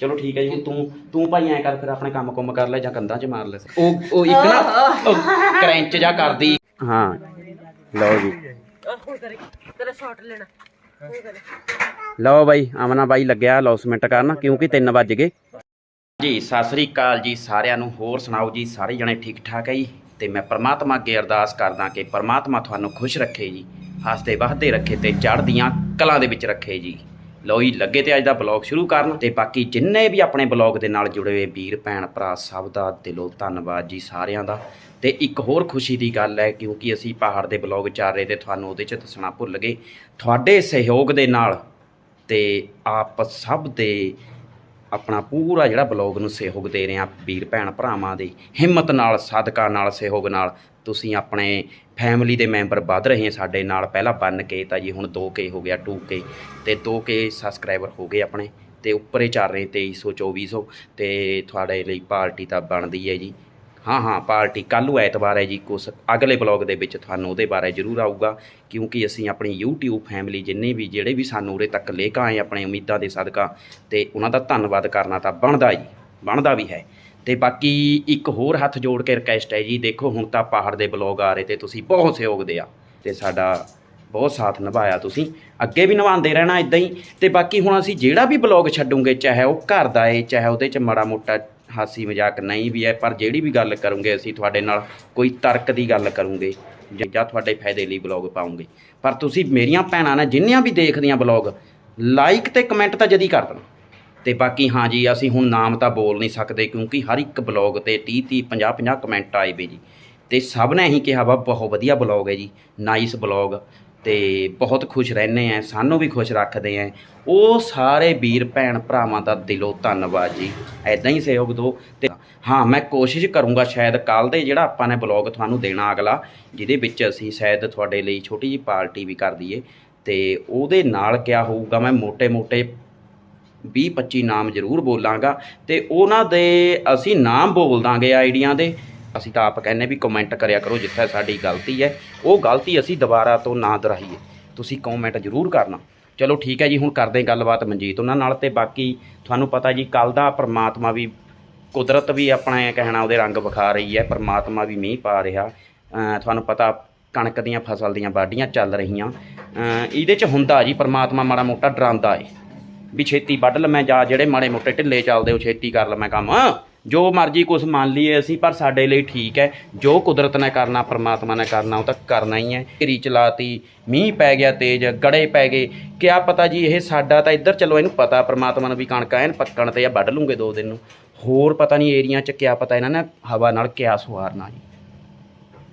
ਚਲੋ ਠੀਕ ਹੈ ਜੀ ਹੁਣ ਤੂੰ ਤੂੰ ਭਾਈ ਐ ਕਰ ਫਿਰ ਆਪਣੇ ਕੰਮ ਕੁੰਮ ਕਰ ਲੈ ਜਾਂ ਕੰਧਾਂ 'ਚ ਮਾਰ ਲੈ। ਉਹ ਉਹ ਇੱਕ ਨਾ ਉਹ ਕਰੰਚ ਜਾ ਕਰਦੀ। ਹਾਂ ਲਓ ਜੀ। ਹੁਣ ਕਰੇ ਤੇਰਾ ਸ਼ਾਟ ਲੈਣਾ। ਹੁਣ ਕਰੇ। ਲਓ ਬਾਈ ਆਮਨਾ ਬਾਈ ਲੱਗਿਆ ਲੌਸਮੈਂਟ ਕਰਨ ਕਿਉਂਕਿ 3 ਵੱਜ ਗਏ। ਜੀ ਸਤਿ ਸ੍ਰੀ ਅਕਾਲ ਜੀ ਸਾਰਿਆਂ ਨੂੰ। ਹੋਰ ਸੁਣਾਓ ਜੀ ਸਾਰੇ ਜਣੇ ਠੀਕ ਠਾਕ ਹੈ ਜੀ? ਤੇ ਮੈਂ ਪ੍ਰਮਾਤਮਾ ਅੱਗੇ ਅਰਦਾਸ ਕਰਦਾ ਕਿ ਪ੍ਰਮਾਤਮਾ ਤੁਹਾਨੂੰ ਖੁਸ਼ ਰੱਖੇ ਜੀ ਹੱਸਦੇ ਵਸਦੇ ਰੱਖੇ ਤੇ ਚੜ੍ਹਦੀਆਂ ਕਲਾਂ ਦੇ ਵਿੱਚ ਰੱਖੇ ਜੀ। ਲਓ ਜੀ, ਲੱਗੇ ਤੇ ਅੱਜ ਦਾ ਬਲੌਗ ਸ਼ੁਰੂ ਕਰਨ ਤੇ ਬਾਕੀ ਜਿੰਨੇ ਵੀ ਆਪਣੇ ਬਲੌਗ ਦੇ ਨਾਲ ਜੁੜੇ ਹੋਏ ਵੀਰ, ਭੈਣ, ਭਰਾ, ਸਭ ਦਾ ਦਿਲੋਂ ਧੰਨਵਾਦ ਜੀ ਸਾਰਿਆਂ ਦਾ। ਤੇ ਇੱਕ ਹੋਰ ਖੁਸ਼ੀ ਦੀ ਗੱਲ ਹੈ, ਕਿਉਂਕਿ ਅਸੀਂ ਪਹਾੜ ਦੇ ਬਲੌਗ ਚੱਲ ਰਹੇ ਤੇ ਤੁਹਾਨੂੰ ਉਹਦੇ 'ਚ ਦੱਸਣਾ ਭੁੱਲ ਗਏ। ਤੁਹਾਡੇ ਸਹਿਯੋਗ ਦੇ ਨਾਲ ਤੇ ਆਪ ਸਭ ਦੇ ਆਪਣਾ ਪੂਰਾ ਜਿਹੜਾ ਬਲੌਗ ਨੂੰ ਸਹਿਯੋਗ ਦੇ ਰਹੇ ਆ ਵੀਰ, ਭੈਣ, ਭਰਾਵਾਂ ਦੇ। ਹਿੰਮਤ ਨਾਲ, ਸਦਕਾ ਨਾਲ, ਸਹਿਯੋਗ ਨਾਲ ਤੁਸੀਂ ਆਪਣੇ ਫੈਮਿਲੀ ਦੇ ਮੈਂਬਰ ਵੱਧ ਰਹੇ ਸਾਡੇ ਨਾਲ, ਪਹਿਲਾਂ 1k ਤਾਂ ਜੀ ਹੁਣ 2k ਹੋ ਗਿਆ 2k ਤੇ 2k ਸਬਸਕ੍ਰਾਈਬਰ ਹੋ ਗਏ ਆਪਣੇ, ਤੇ ਉੱਪਰੇ ਚੱਲ ਰਹੇ 2300 2400 ਤੇ ਤੁਹਾਡੇ ਲਈ ਪਾਰਟੀ ਤਾਂ ਬਣਦੀ ਹੈ ਜੀ। ਹਾਂ ਹਾਂ, ਪਾਰਟੀ ਕੱਲ੍ਹ ਨੂੰ ਐਤਵਾਰ ਹੈ ਜੀ, ਕੁਛ ਅਗਲੇ ਬਲੌਗ ਦੇ ਵਿੱਚ ਤੁਹਾਨੂੰ ਉਹਦੇ ਬਾਰੇ ਜ਼ਰੂਰ ਆਊਗਾ, ਕਿਉਂਕਿ ਅਸੀਂ ਆਪਣੀ YouTube ਫੈਮਿਲੀ ਜਿੰਨੇ ਵੀ, ਜਿਹੜੇ ਵੀ ਸਾਨੂੰ ਉਰੇ ਤੱਕ ਲੈ ਕੇ ਆਏ ਆਪਣੇ ਉਮੀਦਾਂ ਦੇ ਸਦਕਾ, ਤੇ ਉਹਨਾਂ ਦਾ ਧੰਨਵਾਦ ਕਰਨਾ ਤਾਂ ਬਣਦਾ ਜੀ, ਬਣਦਾ ਵੀ ਹੈ। ਤੇ ਬਾਕੀ ਇੱਕ ਹੋਰ ਹੱਥ ਜੋੜ ਕੇ ਰਿਕਵੈਸਟ ਹੈ ਜੀ, ਦੇਖੋ ਹੁਣ ਤਾਂ ਪਹਾੜ ਦੇ ਬਲੌਗ ਆ ਰਹੇ ਤੇ ਤੁਸੀਂ ਬਹੁਤ ਸਹਿਯੋਗ ਦਿਆ ਤੇ ਸਾਡਾ ਬਹੁਤ ਸਾਥ ਨਿਭਾਇਆ ਤੁਸੀਂ। ਅੱਗੇ ਵੀ ਨਿਭਾਉਂਦੇ ਰਹਿਣਾ ਇਦਾਂ ਹੀ। ਤੇ ਬਾਕੀ ਹੁਣ ਅਸੀਂ ਜਿਹੜਾ ਵੀ ਬਲੌਗ ਛੱਡੂਗੇ, ਚਾਹੇ ਉਹ ਘਰ ਦਾ ਏ, ਚਾਹੇ ਉਹਦੇ 'ਚ ਮਾੜਾ ਮੋਟਾ ਹਾਸੀ ਮਜ਼ਾਕ ਨਹੀਂ ਵੀ ਹੈ, ਪਰ ਜਿਹੜੀ ਵੀ ਗੱਲ ਕਰੂੰਗੇ ਅਸੀਂ ਤੁਹਾਡੇ ਨਾਲ ਕੋਈ ਤਰਕ ਦੀ ਗੱਲ ਕਰੂੰਗੇ ਜਾਂ ਤੁਹਾਡੇ ਫਾਇਦੇ ਲਈ ਬਲੌਗ ਪਾਉਂਗੇ। ਪਰ ਤੁਸੀਂ ਮੇਰੀਆਂ ਭੈਣਾਂ ਨੇ ਜਿੰਨੀਆਂ ਵੀ ਦੇਖਦੀਆਂ ਬਲੌਗ, ਲਾਈਕ ਤੇ ਕਮੈਂਟ ਤਾਂ ਜਦੀ ਕਰ ਦੇਣਾ। ਤੇ ਬਾਕੀ ਹਾਂ ਜੀ, ਅਸੀਂ ਹੁਣ ਨਾਮ ਤਾਂ ਬੋਲ ਨਹੀਂ ਸਕਦੇ ਕਿਉਂਕਿ ਹਰ ਇੱਕ ਬਲੌਗ ਤੇ 30 30 50 50 ਕਮੈਂਟ ਆਏ ਵੇ ਜੀ। ਤੇ ਸਭ ਨੇ ਹੀ ਕਿਹਾ ਵਾ, ਬਹੁਤ ਵਧੀਆ ਬਲੌਗ ਹੈ ਜੀ ਨਾਈਸ ਬਲੌਗ। ਤੇ ਬਹੁਤ ਖੁਸ਼ ਰਹਿੰਦੇ ਆ, ਸਾਨੂੰ ਵੀ ਖੁਸ਼ ਰੱਖਦੇ ਆ। ਉਹ ਸਾਰੇ ਵੀਰ, ਭੈਣ ਭਰਾਵਾਂ ਦਾ ਦਿਲੋਂ ਧੰਨਵਾਦ ਜੀ। ਐਦਾਂ ਹੀ ਸਹਿਯੋਗ ਦਿਓ ਤੇ ਹਾਂ, ਮੈਂ ਕੋਸ਼ਿਸ਼ ਕਰੂੰਗਾ ਸ਼ਾਇਦ ਕੱਲ ਦੇ ਜਿਹੜਾ ਆਪਾਂ ਨੇ ਬਲੌਗ ਤੁਹਾਨੂੰ ਦੇਣਾ ਅਗਲਾ, ਜਿਹਦੇ ਵਿੱਚ ਅਸੀਂ ਸ਼ਾਇਦ ਤੁਹਾਡੇ ਲਈ ਛੋਟੀ ਜੀ ਪਾਰਟੀ ਵੀ ਕਰ ਦਈਏ। ਤੇ ਉਹਦੇ ਨਾਲ ਕਿਆ ਹੋਊਗਾ, ਮੈਂ ਮੋٹے-ਮੋٹے 20-25 ਨਾਮ ਜ਼ਰੂਰ ਬੋਲਾਂਗਾ ਤੇ ਉਹਨਾਂ ਦੇ ਅਸੀਂ ਨਾਮ ਬੋਲ ਦਾਂਗੇ ਆਈਡੀਆਂ ਦੇ। ਅਸੀਂ ਤਾਂ ਆਪ ਕਹਿੰਨੇ ਵੀ ਕਮੈਂਟ ਕਰਿਆ ਕਰੋ ਜਿੱਥੇ ਸਾਡੀ ਗਲਤੀ ਹੈ। ਉਹ ਗਲਤੀ ਅਸੀਂ ਦੁਬਾਰਾ ਤੋਂ ਨਾ ਦੁਹਰਾਈਏ। ਤੁਸੀਂ ਕਮੈਂਟ ਜ਼ਰੂਰ ਕਰਨਾ। ਚਲੋ ਠੀਕ ਹੈ ਜੀ, ਹੁਣ ਕਰਦੇ ਗੱਲਬਾਤ ਮਨਜੀਤ ਉਹਨਾਂ ਨਾਲ ਤੇ ਬਾਕੀ ਤੁਹਾਨੂੰ ਪਤਾ ਜੀ ਕੱਲ ਦਾ ਪ੍ਰਮਾਤਮਾ ਵੀ ਕੁਦਰਤ ਵੀ ਆਪਣਾ ਇਹ ਕਹਿਣਾ ਉਹਦੇ ਰੰਗ ਵਿਖਾ ਰਹੀ ਹੈ। ਪ੍ਰਮਾਤਮਾ ਵੀ ਮੀਂਹ ਪਾ ਰਿਹਾ। ਤੁਹਾਨੂੰ ਪਤਾ ਕਣਕ ਦੀਆਂ ਫਸਲ ਦੀਆਂ ਵਾਢੀਆਂ ਚੱਲ ਰਹੀਆਂ। ਇਹਦੇ ਚ ਹੁੰਦਾ ਜੀ, ਪ੍ਰਮਾਤਮਾ ਮਾੜਾ ਮੋਟਾ ਡਰਾਉਂਦਾ ਏ। ਵੀ ਛੇਤੀ ਵੱਢ ਲਵਾਂ ਜਾਂ ਜਿਹੜੇ ਮਾੜੇ ਮੋਟੇ ਢਿੱਲੇ ਚੱਲਦੇ, ਉਹ ਛੇਤੀ ਕਰ ਲਵਾਂ ਕੰਮ। ਜੋ ਮਰਜ਼ੀ ਕੁਛ ਮੰਨ ਲਈਏ ਅਸੀਂ, ਪਰ ਸਾਡੇ ਲਈ ਠੀਕ ਹੈ। ਜੋ ਕੁਦਰਤ ਨੇ ਕਰਨਾ, ਪਰਮਾਤਮਾ ਨੇ ਕਰਨਾ, ਉਹ ਤਾਂ ਕਰਨਾ ਹੀ ਹੈ। ਢੇਰੀ ਚਲਾਤੀ, ਮੀਂਹ ਪੈ ਗਿਆ ਤੇਜ਼, ਗੜੇ ਪੈ ਗਏ। ਕਿਆ ਪਤਾ ਜੀ, ਇਹ ਸਾਡਾ ਤਾਂ ਇੱਧਰ ਚਲੋ, ਇਹਨੂੰ ਪਤਾ ਪਰਮਾਤਮਾ ਨੂੰ ਵੀ ਕਣਕ ਐਨ ਪੱਕਣ ਤੇ ਆ, ਵੱਢ ਲੂੰਗੇ ਦੋ ਦਿਨ ਨੂੰ। ਹੋਰ ਪਤਾ ਨਹੀਂ ਏਰੀਆ 'ਚ ਕਿਆ ਪਤਾ ਇਹਨਾਂ ਨੇ, ਹਵਾ ਨਾਲ ਕਿਆ ਸਵਾਰਨਾ ਜੀ।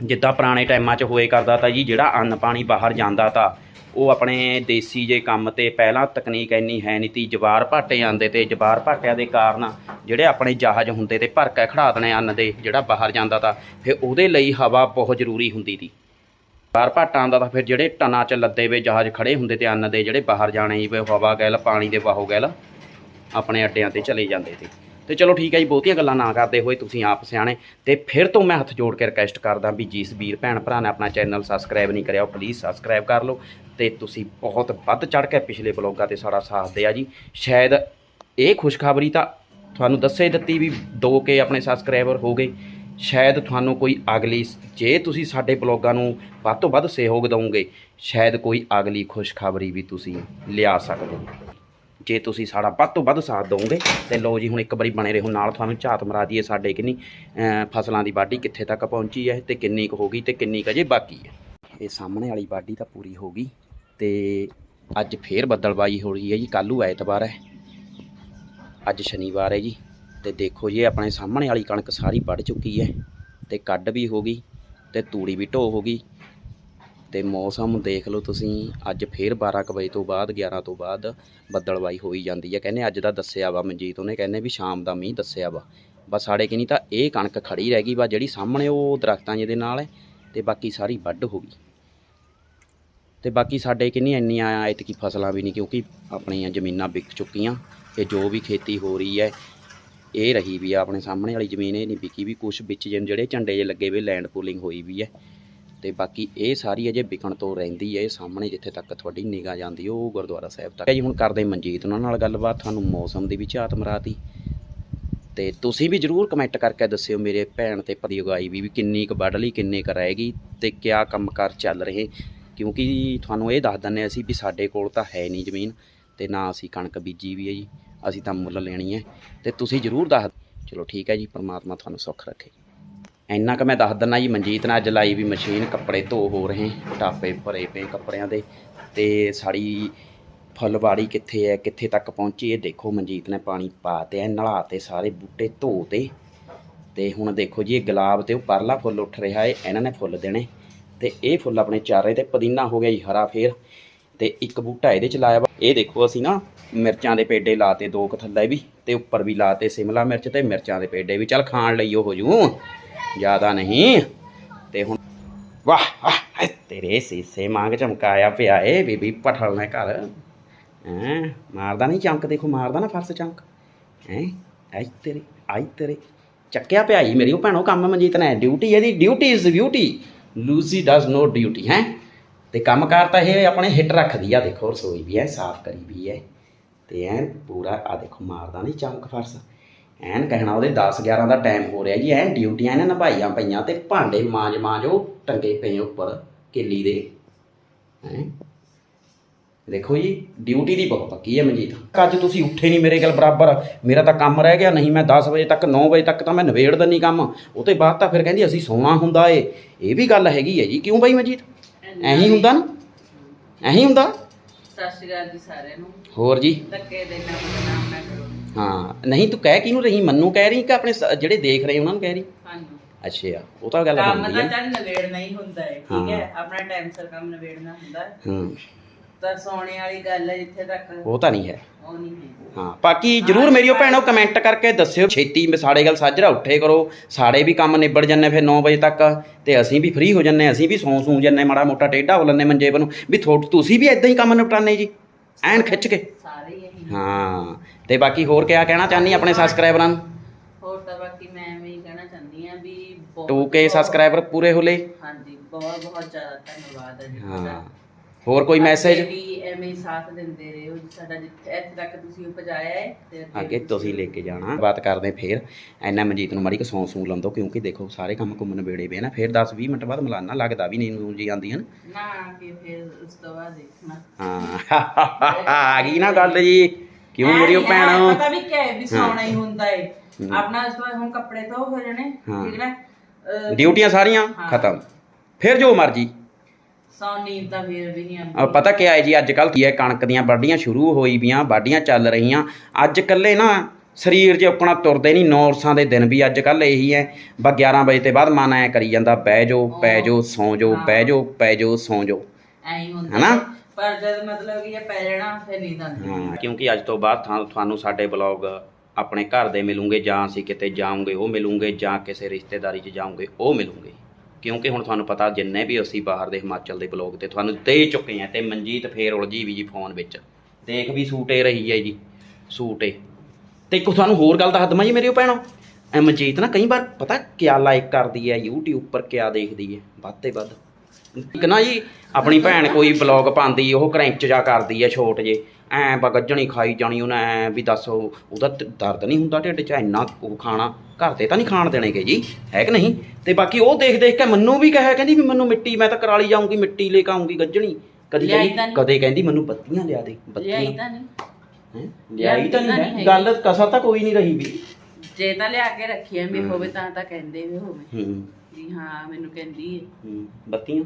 ਜਿੱਦਾਂ ਪੁਰਾਣੇ ਟਾਈਮਾਂ 'ਚ ਹੋਏ ਕਰਦਾ ਤਾਂ ਜੀ, ਜਿਹੜਾ ਅੰਨ ਪਾਣੀ ਬਾਹਰ ਜਾਂਦਾ ਤਾਂ ਉਹ ਆਪਣੇ ਦੇਸੀ ਜੇ ਕੰਮ ਤੇ ਪਹਿਲਾਂ ਤਕਨੀਕ ਇੰਨੀ ਹੈ ਨਹੀਂ ਤੀ, ਜਵਾਰ ਭਾਟੇ ਆਂਦੇ ਤੇ ਜਵਾਰ ਭਾਟਿਆਂ ਦੇ ਕਾਰਨ ਜਿਹੜੇ ਆਪਣੇ ਜਹਾਜ਼ ਹੁੰਦੇ ਤੇ ਭਰ ਕੇ ਖੜਾ ਦੇਣੇ ਅੰਨ ਦੇ, ਜਿਹੜਾ ਬਾਹਰ ਜਾਂਦਾ ਤਾਂ, ਫਿਰ ਉਹਦੇ ਲਈ ਹਵਾ ਬਹੁਤ ਜ਼ਰੂਰੀ ਹੁੰਦੀ ਤੀ। ਬਾਹਰ ਭਾਟਾਂ ਆਂਦਾ ਤਾਂ ਫਿਰ ਜਿਹੜੇ ਟਨਾਂ 'ਚ ਲੱਦੇ ਵੇ ਜਹਾਜ਼ ਖੜੇ ਹੁੰਦੇ ਤੇ ਅੰਨ ਦੇ, ਜਿਹੜੇ ਬਾਹਰ ਜਾਣੇ ਜੀ ਹਵਾ ਗੈਲ, ਪਾਣੀ ਦੇ ਵਾਹੋ ਗੈਲ, ਆਪਣੇ ਅੱਡਿਆਂ ਤੇ ਚਲੇ ਜਾਂਦੇ ਤੇ। ਤੇ ਚਲੋ ਠੀਕ ਹੈ ਜੀ, ਬਹੁਤੀਆਂ ਗੱਲਾਂ ਨਾ ਕਰਦੇ ਹੋਏ ਤੁਸੀਂ ਆਪ ਸਿਆਣੇ। ਤੇ ਫਿਰ ਤੋਂ ਮੈਂ ਹੱਥ ਜੋੜ ਕੇ ਰਿਕਵੈਸਟ ਕਰਦਾ ਵੀ ਜਿਸ ਵੀਰ ਭੈਣ ਭਰਾ ਨੇ ਆਪਣਾ ਚੈਨਲ ਸਬਸਕ੍ਰਾਈਬ ਨਹੀਂ ਕਰਿਆ, ਉਹ ਪਲੀਜ਼ ਸਬਸਕ੍ਰਾਈਬ ਕਰ ਲਓ। ਤੇ ਤੁਸੀਂ ਬਹੁਤ ਵੱਧ ਚੜ ਕੇ ਪਿਛਲੇ ਬਲੌਗਾਂ ਤੇ ਸਾਡਾ ਸਾਥ ਦਿਆ ਜੀ। ਸ਼ਾਇਦ ਇਹ ਖੁਸ਼ਖਬਰੀ ਤਾਂ ਤੁਹਾਨੂੰ ਦੱਸੇ ਦਿੱਤੀ ਵੀ 2k ਆਪਣੇ ਸਬਸਕ੍ਰਾਈਬਰ ਹੋ ਗਏ। ਸ਼ਾਇਦ ਤੁਹਾਨੂੰ ਕੋਈ ਅਗਲੀ ਜੇ ਤੁਸੀਂ ਸਾਡੇ ਬਲੌਗਾਂ ਨੂੰ ਵੱਧ ਤੋਂ ਵੱਧ ਸਹਿਯੋਗ ਦਿਓਗੇ ਸ਼ਾਇਦ ਕੋਈ ਅਗਲੀ ਖੁਸ਼ਖਬਰੀ ਵੀ ਤੁਸੀਂ ਲਿਆ ਸਕਦੇ ਹੋ। ਜੇ ਤੁਸੀਂ ਸਾਡਾ ਵੱਧ ਤੋਂ ਵੱਧ ਸਾਥ ਦਿਓਗੇ ਤੇ ਲਓ ਜੀ ਹੁਣ ਇੱਕ ਵਾਰੀ ਬਣੇ ਰਹੋ ਨਾਲ, ਤੁਹਾਨੂੰ ਝਾਤ ਮਰਾ ਦਈਏ ਸਾਡੇ ਕਿੰਨੀ ਫਸਲਾਂ ਦੀ ਵਾਢੀ ਕਿੱਥੇ ਤੱਕ ਪਹੁੰਚੀ ਹੈ ਤੇ ਕਿੰਨੀ ਕੁ ਹੋ ਗਈ ਤੇ ਕਿੰਨੀ ਕੁ ਅਜੇ ਬਾਕੀ ਹੈ। ਇਹ ਸਾਹਮਣੇ ਵਾਲੀ ਵਾਢੀ ਤਾਂ ਪੂਰੀ ਹੋ ਗਈ ਤੇ ਅੱਜ ਫੇਰ ਬੱਦਲਬਾਈ ਹੋ ਰਹੀ ਹੈ ਜੀ, ਕੱਲ੍ਹ ਐਤਵਾਰ ਹੈ। ਅੱਜ ਸ਼ਨੀਵਾਰ ਹੈ ਜੀ, ਤੇ ਦੇਖੋ ਜੀ ਆਪਣੇ ਸਾਹਮਣੇ ਵਾਲੀ ਕਣਕ ਸਾਰੀ ਵੱਢ ਚੁੱਕੀ ਹੈ ਤੇ ਕੱਢ ਵੀ ਹੋ ਗਈ ਤੇ ਤੂੜੀ ਵੀ ਢੋ ਹੋ ਗਈ। ਤੇ ਮੌਸਮ ਦੇਖ ਲਓ ਤੁਸੀਂ, ਅੱਜ ਫੇਰ 12 ਕੁ ਵਜੇ ਤੋਂ ਬਾਅਦ 11 ਤੋਂ ਬਾਅਦ ਬੱਦਲਬਾਈ ਹੋਈ ਜਾਂਦੀ ਹੈ। ਕਹਿੰਦੇ ਅੱਜ ਦਾ ਦੱਸਿਆ ਵਾ ਮਨਜੀਤ ਉਹਨੇ, ਕਹਿੰਦੇ ਵੀ ਸ਼ਾਮ ਦਾ ਮੀਂਹ ਦੱਸਿਆ ਵਾ। ਬਸ ਸਾਡੇ ਕਿ ਨਹੀਂ ਤਾਂ ਇਹ ਕਣਕ ਖੜੀ ਰਹਿ ਗਈ ਵਾ, ਜਿਹੜੀ ਸਾਹਮਣੇ ਉਹ ਦਰਖਤਾਂ ਜਿਹਦੇ ਨਾਲ ਹੈ ਤੇ ਬਾਕੀ ਸਾਰੀ ਵੱਢ ਹੋ ਗਈ। ਤੇ ਬਾਕੀ ਸਾਡੇ ਕਿੰਨੀ ਇੰਨੀਆਂ ਐਤਕੀ ਫਸਲਾਂ ਵੀ ਨਹੀਂ, ਕਿਉਂਕਿ ਆਪਣੀਆਂ ਜ਼ਮੀਨਾਂ ਵਿਕ ਚੁੱਕੀਆਂ ਤੇ ਜੋ ਵੀ ਖੇਤੀ ਹੋ ਰਹੀ ਹੈ, ਇਹ ਰਹੀ ਵੀ ਆ ਆਪਣੇ ਸਾਹਮਣੇ ਵਾਲੀ ਜ਼ਮੀਨ, ਇਹ ਨਹੀਂ ਵਿਕੀ ਵੀ ਕੁਝ ਵਿੱਚ ਜਿਹਨ- ਜਿਹੜੇ ਝੰਡੇ ਜੇ ਲੱਗੇ ਵੇ ਲੈਂਡ ਪੂਲਿੰਗ ਹੋਈ ਵੀ ਹੈ। ਤੇ ਬਾਕੀ ਇਹ ਸਾਰੀ ਅਜੇ ਵਿਕਣ ਤੋਂ ਰਹਿੰਦੀ ਹੈ, ਇਹ ਸਾਹਮਣੇ ਜਿੱਥੇ ਤੱਕ ਤੁਹਾਡੀ ਨਿਗਾਹ ਜਾਂਦੀ ਉਹ ਗੁਰਦੁਆਰਾ ਸਾਹਿਬ ਤੱਕ। ਹੈ ਜੀ, ਹੁਣ ਕਰਦੇ ਮਨਜੀਤ ਉਹਨਾਂ ਨਾਲ ਗੱਲਬਾਤ, ਤੁਹਾਨੂੰ ਮੌਸਮ ਦੀ ਵੀ ਝਾਤ ਮਰਾਤੀ। ਤੇ ਤੁਸੀਂ ਵੀ ਜਰੂਰ ਕਮੈਂਟ ਕਰਕੇ ਦੱਸਿਓ ਮੇਰੇ ਭੈਣ ਤੇ ਪਤੀ ਉਗਾਈ ਵੀ ਕਿੰਨੀ ਕੁ ਵੱਢ ਲਈ, ਕਿੰਨੇ ਕੁ ਰਹਿ ਗਈ ਤੇ ਕਿਆ ਕੰਮਕਾਰ ਚੱਲ ਰਹੇ। ਕਿਉਂਕਿ ਤੁਹਾਨੂੰ ਇਹ ਦੱਸ ਦਿੰਨੇ ਅਸੀਂ ਵੀ ਸਾਡੇ ਕੋਲ ਤਾਂ ਹੈ ਨਹੀਂ ਜ਼ਮੀਨ ਤੇ ਨਾ ਅਸੀਂ ਕਣਕ ਬੀਜੀ ਵੀ ਹੈ ਜੀ, ਅਸੀਂ ਤਾਂ ਮੁੱਲ ਲੈਣੀ ਹੈ। ਤੇ ਤੁਸੀਂ ਜਰੂਰ ਦੱਸ ਚਲੋ ਠੀਕ ਹੈ ਜੀ, ਪਰਮਾਤਮਾ ਤੁਹਾਨੂੰ ਸੁੱਖ ਰੱਖੇ। ਇੰਨਾ ਕੁ ਮੈਂ ਦੱਸ ਦਿੰਨਾ ਜੀ, ਮਨਜੀਤ ਨੇ ਅੱਜ ਲਾਈ ਵੀ ਮਸ਼ੀਨ, ਕੱਪੜੇ ਧੋ ਹੋ ਰਹੇ ਟਾਪੇ ਭਰੇ ਪਏ ਕੱਪੜਿਆਂ ਦੇ ਤੇ ਸਾਡੀ ਫੁੱਲਵਾੜੀ ਕਿੱਥੇ ਹੈ, ਕਿੱਥੇ ਤੱਕ ਪਹੁੰਚੀ ਇਹ ਦੇਖੋ ਮਨਜੀਤ ਨੇ ਪਾਣੀ ਪਾ ਤੇ ਐ ਨਲਾ ਤੇ ਸਾਰੇ ਬੂਟੇ ਧੋ ਤੇ ਤੇ ਹੁਣ ਦੇਖੋ ਜੀ, ਇਹ ਗੁਲਾਬ ਤੇ ਉਹ ਪਰਲਾ ਫੁੱਲ ਉੱਠ ਰਿਹਾ ਹੈ, ਇਹਨਾਂ ਨੇ ਫੁੱਲ ਦੇਣੇ ਤੇ ਇਹ ਫੁੱਲ ਆਪਣੇ ਚਾਰੇ ਤੇ ਪੁਦੀਨਾ ਹੋ ਗਿਆ ਜੀ, ਹਰਾ ਫੇਰ ਤੇ ਇੱਕ ਬੂਟਾ ਇਹਦੇ ਚ ਲਾਇਆ ਵਾ। ਇਹ ਦੇਖੋ ਅਸੀਂ ਨਾ ਮਿਰਚਾਂ ਦੇ ਪੇਡੇ ਲਾਤੇ ਦੋ ਕੁ ਥੱਲੇ ਵੀ ਤੇ ਉੱਪਰ ਵੀ ਲਾਤੇ ਸਿਮਲਾ ਮਿਰਚ ਤੇ ਮਿਰਚਾਂ ਦੇ ਪੇਡੇ ਵੀ। ਚੱਲ ਖਾਣ ਲਈ ਉਹ ਹੋ ਜੂ। ਜ਼ਿਆਦਾ ਨਹੀਂ। ਤੇ ਹੁਣ ਵਾਹ ਵਾਹ ਤੇਰੇ ਸੀਸੇ ਮੰਗ ਚਮਕਾਇਆ ਪਿਆ ਏ ਬੀਬੀ ਪਠਲ ਨੇ ਘਰ। ਹੈਂ, ਮਾਰਦਾ ਨਹੀਂ ਚਮਕ, ਦੇਖੋ ਮਾਰਦਾ ਨਾ ਫਰਸ ਚਮਕ। ਹੈਂ, ਆਈ ਤੇਰੇ ਆਈ ਤੇਰੇ। ਚੱਕਿਆ ਪਿਆ ਹੀ ਮੇਰੀ ਉਹ ਭੈਣੋ ਕੰਮ ਮਨਜੀਤ ਨੇ। ਡਿਊਟੀ ਇਹਦੀ, duty is beauty Lucy does no duty ਹੈ। ਤੇ ਕੰਮਕਾਰ ਤਾਂ ਇਹ ਆਪਣੇ ਹਿੱਟ ਰੱਖਦੀ ਆ, ਦੇਖੋ ਰਸੋਈ ਵੀ ਹੈ, ਸਾਫ਼ ਕਰੀ ਵੀ ਹੈ। ਤੇ ਐਨ ਪੂਰਾ ਆ ਦੇਖੋ, ਮਾਰਦਾ ਨਹੀਂ ਚਮਕ ਫਰਸ। ਐਨ ਕਹਿਣਾ ਉਹਦੇ 10 11 ਦਾ ਟਾਈਮ ਹੋ ਰਿਹਾ ਜੀ ਐਨ ਡਿਊਟੀਆਂ ਨੇ ਨਿਭਾਈਆਂ ਪਈਆਂ ਤੇ ਭਾਂਡੇ ਮਾਂਜ ਮਾਂਜ ਉਹ ਟੰਗੇ ਪਏ ਉੱਪਰ ਕਿੱਲੀ ਦੇ। ਹੈਂ? ਦੇਖੋ ਜੀ ਡਿਊਟੀ ਦੀ ਬਹੁਤ ਪੱਕੀ ਹੈ ਮਨਜੀਤ। ਅੱਜ ਤੁਸੀਂ ਉੱਠੇ ਨਹੀਂ ਮੇਰੇ ਗੱਲ ਬਰਾਬਰ। ਮੇਰਾ ਤਾਂ ਕੰਮ ਰਹਿ ਗਿਆ ਨਹੀਂ ਮੈਂ 10 ਵਜੇ ਤੱਕ 9 ਵਜੇ ਤੱਕ ਤਾਂ ਮੈਂ ਨਵੇੜ ਦਿੰਨੀ ਕੰਮ। ਉਹ ਤੋਂ ਬਾਅਦ ਤਾਂ ਫਿਰ ਕਹਿੰਦੀ ਅਸੀਂ ਸੌਣਾ ਹੁੰਦਾ ਏ। ਇਹ ਵੀ ਗੱਲ ਹੈਗੀ ਹੈ ਜੀ। ਕਿਉਂ ਬਾਈ ਮਨਜੀਤ? ਐਹੀ ਹੁੰਦਾ ਨਾ? ਐਹੀ ਹੁੰਦਾ? ਸਤਿ ਸ਼੍ਰੀ ਅਕਾਲ ਜੀ ਸਾਰਿਆਂ ਨੂੰ। ਹੋਰ ਜੀ? ਧੱਕੇ ਦੇ ਨਾ ਬਦਨਾਮ ਨਾ ਕਰੋ ਹਾਂ। ਨਹੀਂ ਤੂੰ ਕਹਿ ਕਿਹਨੂੰ ਰਹੀ? ਮੰਨੂ ਕਹਿ ਰਹੀ ਕਿ ਆਪਣੇ ਸ- ਜਿਹੜੇ ਦੇਖ ਰਹੇ ਉਹਨਾਂ ਨੂੰ ਕਹਿ ਰਹੀ? ਸਾਨੂੰ ਅੱਛਾ ਉਹ ਤਾਂ ਗੱਲ ਕੰਮ ਬਣਦੀ ਤਾਂ ਹੈ ਚੱਲ ਨਵੇੜਨਾ ਹੀ ਹੁੰਦਾ ਹੈ ਠੀਕ ਹਾਂ। ਆਪਣਾ ਟਾਈਮ ਸਿਰ ਕੰਮ ਨਵੇੜਨਾ ਹੁੰਦਾ ਹੈ। ਹਾਂ। ਤਾਂ ਸੋਣੇ ਵਾਲੀ ਗੱਲ ਹੈ ਜਿੱਥੇ ਤੱਕ ਉਹ ਤਾਂ ਨਹੀਂ ਹੈ। ਉਹ ਨਹੀਂ ਹੈ। ਹਾਂ ਬਾਕੀ ਜਰੂਰ ਮੇਰੀਓ ਭੈਣੋ ਕਮੈਂਟ ਕਰਕੇ ਦੱਸਿਓ ਛੇਤੀ ਮੈਂ ਸਾਡੇ ਗੱਲ ਸਾਜਰਾ ਉੱਠੇ ਕਰੋ ਸਾਡੇ ਵੀ ਕੰਮ ਨਿਬੜ ਜੰਨੇ ਫਿਰ 9 ਵਜੇ ਤੱਕ ਤੇ ਅਸੀਂ ਵੀ ਫ੍ਰੀ ਹੋ ਜੰਨੇ ਅਸੀਂ ਵੀ ਸੌਂ ਸੂ ਜੰਨੇ ਮਾੜਾ ਮੋਟਾ ਟੇਢਾ ਹੋ ਲੈਂਦੇ ਮੰਜੇ ਬਨੂੰ ਵੀ ਥੋੜ ਤੁਸੀਂ ਵੀ ਇਦਾਂ ਹੀ ਕੰਮ ਨਿਪਟਾਨੇ ਜੀ ਐਨ ਖਿੱਚ ਕੇ। ਸਾਰੇ ਹੀ ਇਹੀ ਹਾਂ। ਤੇ ਬਾਕੀ ਹੋਰ ਕਿਆ ਕਹਿਣਾ ਚਾਹਨੀ ਆਪਣੇ ਸਬਸਕ੍ਰਾਈਬਰਾਂ ਨੂੰ? ਹੋਰ ਤਾਂ ਬਾਕੀ ਮੈਂ ਐਵੇਂ ਹੀ ਕਹਿਣਾ ਚਾਹੁੰਦੀ ਆ ਵੀ ਬਹੁਤ 2k ਸਬਸਕ੍ਰਾਈਬਰ ਪੂਰੇ ਹੋ ਲਏ ਹਾਂਜੀ ਬਹੁਤ ਬਹੁਤ ਜ਼ਿਆਦਾ ਧੰਨਵਾਦ ਹੈ ਜੀ ਹਾਂ। ਤੁਹਾਡਾ। ਹੋਰ ਕੋਈ ਮੈਸੇਜ ਅੱਗੇ ਵੀ ਐਵੇਂ ਹੀ ਸਾਥ ਦਿੰਦੇ ਰਹੋ ਜੀ ਸਾਡਾ ਜਿੱਥੇ ਇੱਥੇ ਤੱਕ ਤੁਸੀਂ ਪਹੁੰਚਾਇਆ ਹੈ ਤੇ ਅੱਗੇ ਤੁਸੀਂ ਲੈ ਕੇ ਜਾਣਾ। ਬਾਤ ਕਰਦੇ ਫੇਰ। ਐਨਾ ਮਨਜੀਤ ਨੂੰ ਮਾੜੀ ਕੁ ਸੌਂ ਸੂ ਲੰਦੋ ਕਿਉਂਕਿ ਦੇਖੋ ਸਾਰੇ ਕੰਮ ਘੁੰਮਣ ਵੇੜੇ ਪਏ ਨਾ ਫੇਰ 10 20 ਮਿੰਟ ਬਾਅਦ ਮਲਾਨਾ ਲੱਗਦਾ ਵੀ ਨਹੀਂ ਨੂੰ ਜੀ ਆਉਂਦੀਆਂ ਨੇ ਨਾ ਕਿ ਫਿਰ ਉਸ ਤੋਂ ਬਾਅਦ ਦੇਖਣਾ। ਹਾਂ। ਆ ਗਈ ਨਾ ਗੱਲ ਜੀ। ਕਿਉਂ ਮੇਰੀ ਉਹ ਭੈਣ ਪਤਾ ਵੀ ਹੈ ਵੀ ਸੌਣਾ ਹੀ ਹੁੰਦਾ ਹੈ। ਆਪਣਾ ਇਸ ਤੋਂ ਹੁਣ ਕੱਪੜੇ ਧੋ ਹੋ ਜਾਣੇ। ਠੀਕ ਅਹ, ਡਿਊਟੀਆਂ ਸਾਰੀਆਂ। ਖਤਮ। ਫਿਰ ਜੋ ਮਰਜ਼ੀ। ਸੌ ਨੀਂਦ ਤਾਂ ਫਿਰ ਵੀ ਨਹੀਂ ਆਉਂਦੀ। ਪਤਾ ਕੀ ਹੈ ਜੀ ਅੱਜ ਕੱਲ ਕੀ ਹੈ ਕਣਕ ਦੀਆਂ ਵਾਢੀਆਂ ਸ਼ੁਰੂ ਹੋਈ ਵੀਆਂ ਵਾਢੀਆਂ ਚੱਲ ਰਹੀਆਂ। ਅੱਜ ਕੱਲੇ ਨਾ ਸਰੀਰ 'ਚ ਆਪਣਾ ਤੁਰਦੇ ਨਹੀਂ ਨੌਰਸਾਂ ਦੇ ਦਿਨ ਵੀ ਅੱਜ ਕੱਲ ਇਹੀ ਹੈ। ਬਾ 11 ਵਜੇ ਤੇ ਬਾਅਦ ਮਨ ਐ ਕਰੀ ਜਾਂਦਾ ਬਹਿ ਜਾਓ ਪੈ ਜਾਓ ਸੌਂ ਜਾਓ ਬਹਿ ਜਾਓ ਪੈ ਜਾਓ ਸੌਂ ਜਾਓ। ਐਂ ਹੀ ਹੁੰਦਾ ਹਨਾ? ਪਰ ਜਦ ਮਤਲਬ ਕਿ ਇਹ ਪੈ ਜਾਣਾ, ਫਿਰ ਨੀਂਦ ਆਉਂਦੀ। ਹਾਂ। ਕਿਉਂਕਿ ਅੱਜ ਤੋਂ ਬਾਅਦ ਥਾਂ- ਤੁਹਾਨੂੰ ਸਾਡੇ ਬਲੌਗ ਆਪਣੇ ਘਰ ਦੇ ਮਿਲੂਗੇ, ਜਾਂ ਅਸੀਂ ਕਿਤੇ ਜਾਵਾਂਗੇ ਉਹ ਮਿਲੂਗੇ, ਜਾਂ ਕਿਸੇ ਰਿਸ਼ਤੇਦਾਰੀ 'ਚ ਜਾਵਾਂਗੇ ਉਹ ਮਿਲੂਗੇ। ਕਿਉਂਕਿ ਹੁਣ ਤੁਹਾਨੂੰ ਪਤਾ, ਜਿੰਨੇ ਵੀ ਅਸੀਂ ਬਾਹਰ ਦੇ ਹਿਮਾਚਲ ਦੇ ਬਲੌਗ ਤੇ ਤੁਹਾਨੂੰ ਦੇ ਚੁੱਕੇ ਆ, ਤੇ ਮਨਜੀਤ ਫੇਰ ਉਲਝੀ ਵੀ ਜੀ ਫੋਨ ਵਿੱਚ। ਦੇਖ ਵੀ ਸੂਟੇ ਰਹੀ ਹੈ ਜੀ, ਸੂਟੇ। ਤੇ ਇੱਕ ਤੁਹਾਨੂੰ ਹੋਰ ਗੱਲ ਦੱਸ ਦਵਾਂ ਜੀ ਮੇਰੇ ਭੈਣੋ ਐ ਮਨਜੀਤ ਨਾ ਕਈ ਵਾਰ ਪਤਾ ਕਿਆ ਲਾਈਕ ਕਰਦੀ ਹੈ YouTube ਉੱਪਰ, ਕਿਆ ਦੇਖਦੀ ਹੈ ਵੱਧ ਤੇ ਵੱਧ। ਨਾ ਜੀ ਆਪਣੀ ਭੈਣ ਕੋਈ ਬਲੌਗ ਪਾਉਂਦੀ ਉਹ ਕਰੈਂਚ ਜਾ ਕਰਦੀ ਹੈ ਛੋਟ ਜੇ। ਐ ਬਗੱਜਣੀ ਖਾਈ ਜਾਣੀ ਉਹਨੇ ਐ ਵੀ ਦੱਸ ਉਹ- ਉਹਦਾ ਦਰਦ ਨਹੀਂ ਹੁੰਦਾ ਢਿੱਡ 'ਚ ਇੰਨਾ ਉਹ ਖਾਣਾ। ਘਰ ਦੇ ਤਾਂ ਨਹੀਂ ਖਾਣ ਦੇਣਗੇ ਜੀ ਹੈ ਕਿ ਨਹੀਂ? ਤੇ ਬਾਕੀ ਉਹ ਦੇਖ ਦੇਖ ਕੇ ਮੈਨੂੰ ਵੀ ਕਹੇ ਕਹਿੰਦੀ ਵੀ ਮੈਨੂੰ ਮਿੱਟੀ ਮੈਂ ਤਾਂ ਕਰਾਲੀ ਜਾਊਂਗੀ ਮਿੱਟੀ ਲੈ ਕੇ ਆਉਂਗੀ ਗੱਜਣੀ। ਕਦੀ ਲਿਆਈ ਕਹਿੰਦੀ ਨਹੀਂ। ਕਦੇ ਕਹਿੰਦੀ ਮੈਨੂੰ ਬੱਤੀਆਂ ਲਿਆ ਦੇ ਬੱਤੀਆਂ। ਲਿਆਈ ਤਾਂ ਨਹੀਂ। ਹੈਂ? ਲਿਆਈ ਤਾਂ ਲਿਆਈ ਤਾਂ ਨਹੀਂ ਨਹੀਂ ਹੈ ਗੱਲ ਕਸਰ ਤਾਂ ਕੋਈ ਨਹੀਂ ਰਹੀ ਵੀ। ਜੇ ਤਾਂ ਲਿਆ ਕੇ ਰੱਖਿਆ ਵੀ ਹੋਵੇ ਤਾਂ ਤਾਂ ਕਹਿੰਦੇ ਵੀ ਹੋਵੇ। ਹੂੰ। ਜੀ ਹਾਂ ਮੈਨੂੰ ਕਹਿੰਦੀ ਹੈ ਹੂੰ। ਬੱਤੀਆਂ?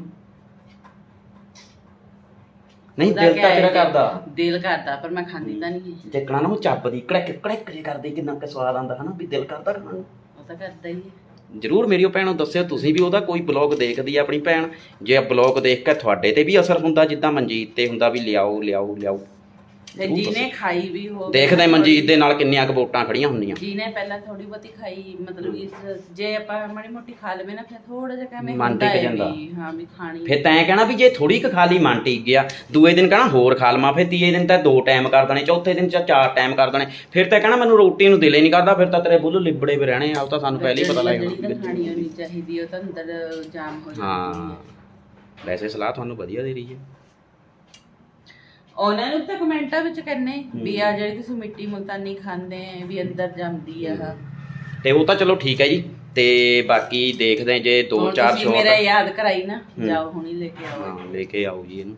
ਨਹੀਂ ਉਹਦਾ ਦਿਲ ਕਿਆ ਤਾਂ ਹੈ ਤੇਰਾ ਕਿ ਕਰਦਾ। ਦਿਲ ਕਰਦਾ ਪਰ ਮੈਂ ਖਾਂਦੀ ਤਾਂ ਨਹੀਂ ਹੈ ਜੱਕਣਾ ਨਾ ਉਹ ਚੱਬਦੀ ਕੜਕ ਕੜਕ ਜੇ ਕਰਦੀ ਕਿੰਨਾ ਕੁ ਸਵਾਦ ਆਉਂਦਾ ਹਨਾ ਵੀ ਦਿਲ ਕਰਦਾ ਖਾਣ ਨੂੰ। ਉਹ ਤਾਂ ਕਰਦਾ ਹੀ ਹੈ। ਜਰੂਰ ਮੇਰੀ ਉਹ ਭੈਣੋ ਦੱਸਿਓ ਤੁਸੀਂ ਵੀ ਉਹਦਾ ਕੋਈ ਬਲੌਗ ਦੇਖਦੀ ਆ ਆਪਣੀ ਭੈਣ? ਜੇ ਬਲੌਗ ਦੇਖ ਕੇ ਤੁਹਾਡੇ ਤੇ ਵੀ ਅਸਰ ਹੁੰਦਾ ਜਿੱਦਾਂ ਮਨਜੀਤ ਤੇ ਹੁੰਦਾ ਵੀ ਲਿਆਓ ਲਿਆਓ ਲਿਆਓ। ਤੇ ਜ਼ਰੂਰ ਜਿਹਨੇ ਖਾਈ ਵੀ ਹੋਵੇ ਦੇਖਦੇ ਮਨਜੀਤ ਦੇ ਨਾਲ ਕਿੰਨੀਆਂ ਕੁ ਵੋਟਾਂ ਖੜੀਆਂ ਹੁੰਦੀਆਂ। ਜਿਹਨੇ ਪਹਿਲਾਂ ਥੋੜੀ ਬਹੁਤੀ ਖਾਈ ਮਤਲਬ ਇਸ ਜੇ ਆਪਾਂ ਮਾੜੀ ਮੋਟੀ ਖਾ ਲਵੇ ਨਾ ਫਿਰ ਥੋੜਾ ਜਿਹਾ ਕਿਵੇਂ ਮਨ ਟਿਕ ਹੈ ਜਾਂਦਾ। ਵੀ ਹਾਂ ਵੀ ਖਾਣੀ ਫਿਰ ਤੈਂ ਕਹਿਣਾ ਵੀ ਜੇ ਥੋੜੀ ਕੁ ਖਾ ਲਈ ਮਨ ਟਿਕ ਗਿਆ। ਦੂਏ ਦਿਨ ਕਹਿਣਾ ਹੋਰ ਖਾ ਲਵਾਂ ਫਿਰ ਤੀਏ ਦਿਨ ਤਾਂ ਦੋ ਟਾਈਮ ਕਰ ਦੇਣੇ ਚੌਥੇ ਦਿਨ ਚ ਚਾਰ ਟਾਈਮ ਕਰ ਦੇਣੇ। ਫਿਰ ਤਾਂ ਕਹਿਣਾ ਮੈਨੂੰ ਰੋਟੀ ਨੂੰ ਦਿਲ ਨਹੀਂ ਕਰਦਾ ਫਿਰ ਤਾਂ ਤੇਰੇ ਬੁੱਲ ਲਿਬੜੇ ਵੀ ਰਹਿਣੇ ਆ ਉਹ ਤਾਂ ਸਾਨੂੰ ਪਹਿਲੇ ਹੀ ਪਤਾ ਲੱਗ ਖਾਣੀ ਹੋਣੀ ਚਾਹੀਦੀ ਉਹ ਤਾਂ ਅੰਦਰ ਜਾਮ ਹੋ ਜਾਂਦੀ ਹੈ। ਵੈਸੇ ਸਲਾਹ ਤੁਹਾਨੂੰ ਵਧੀਆ ਦੇ ਰਹੀ ਹੈ। ਉਹਨਾਂ ਨੂੰ ਤਾਂ ਕਮੈਂਟਾਂ ਵਿੱਚ ਕਹਿੰਨੇ ਵੀ ਆ ਜਿਹੜੀ ਤੁਸੀਂ ਮਿੱਟੀ ਮੁਲਤਾਨੀ ਖਾਂਦੇ ਵੀ ਅੰਦਰ ਜੰਮਦੀ ਆ ਆਹ। ਤੇ ਉਹ ਤਾਂ ਚਲੋ ਠੀਕ ਹੈ ਜੀ ਤੇ ਬਾਕੀ ਦੇਖਦੇ ਹਾਂ ਜੇ ਦੋ ਹੁਣ ਚਾਰ ਤੁਸੀਂ ਸ਼ੋਟ ਮੇਰਾ ਯਾਦ ਕਰਾਈ ਨਾ ਜਾਓ ਹੁਣੀ ਲੈ ਕੇ ਆਓ। ਹਾਂ ਲੈ ਕੇ ਆਓ ਜੀ ਇਹਨੂੰ।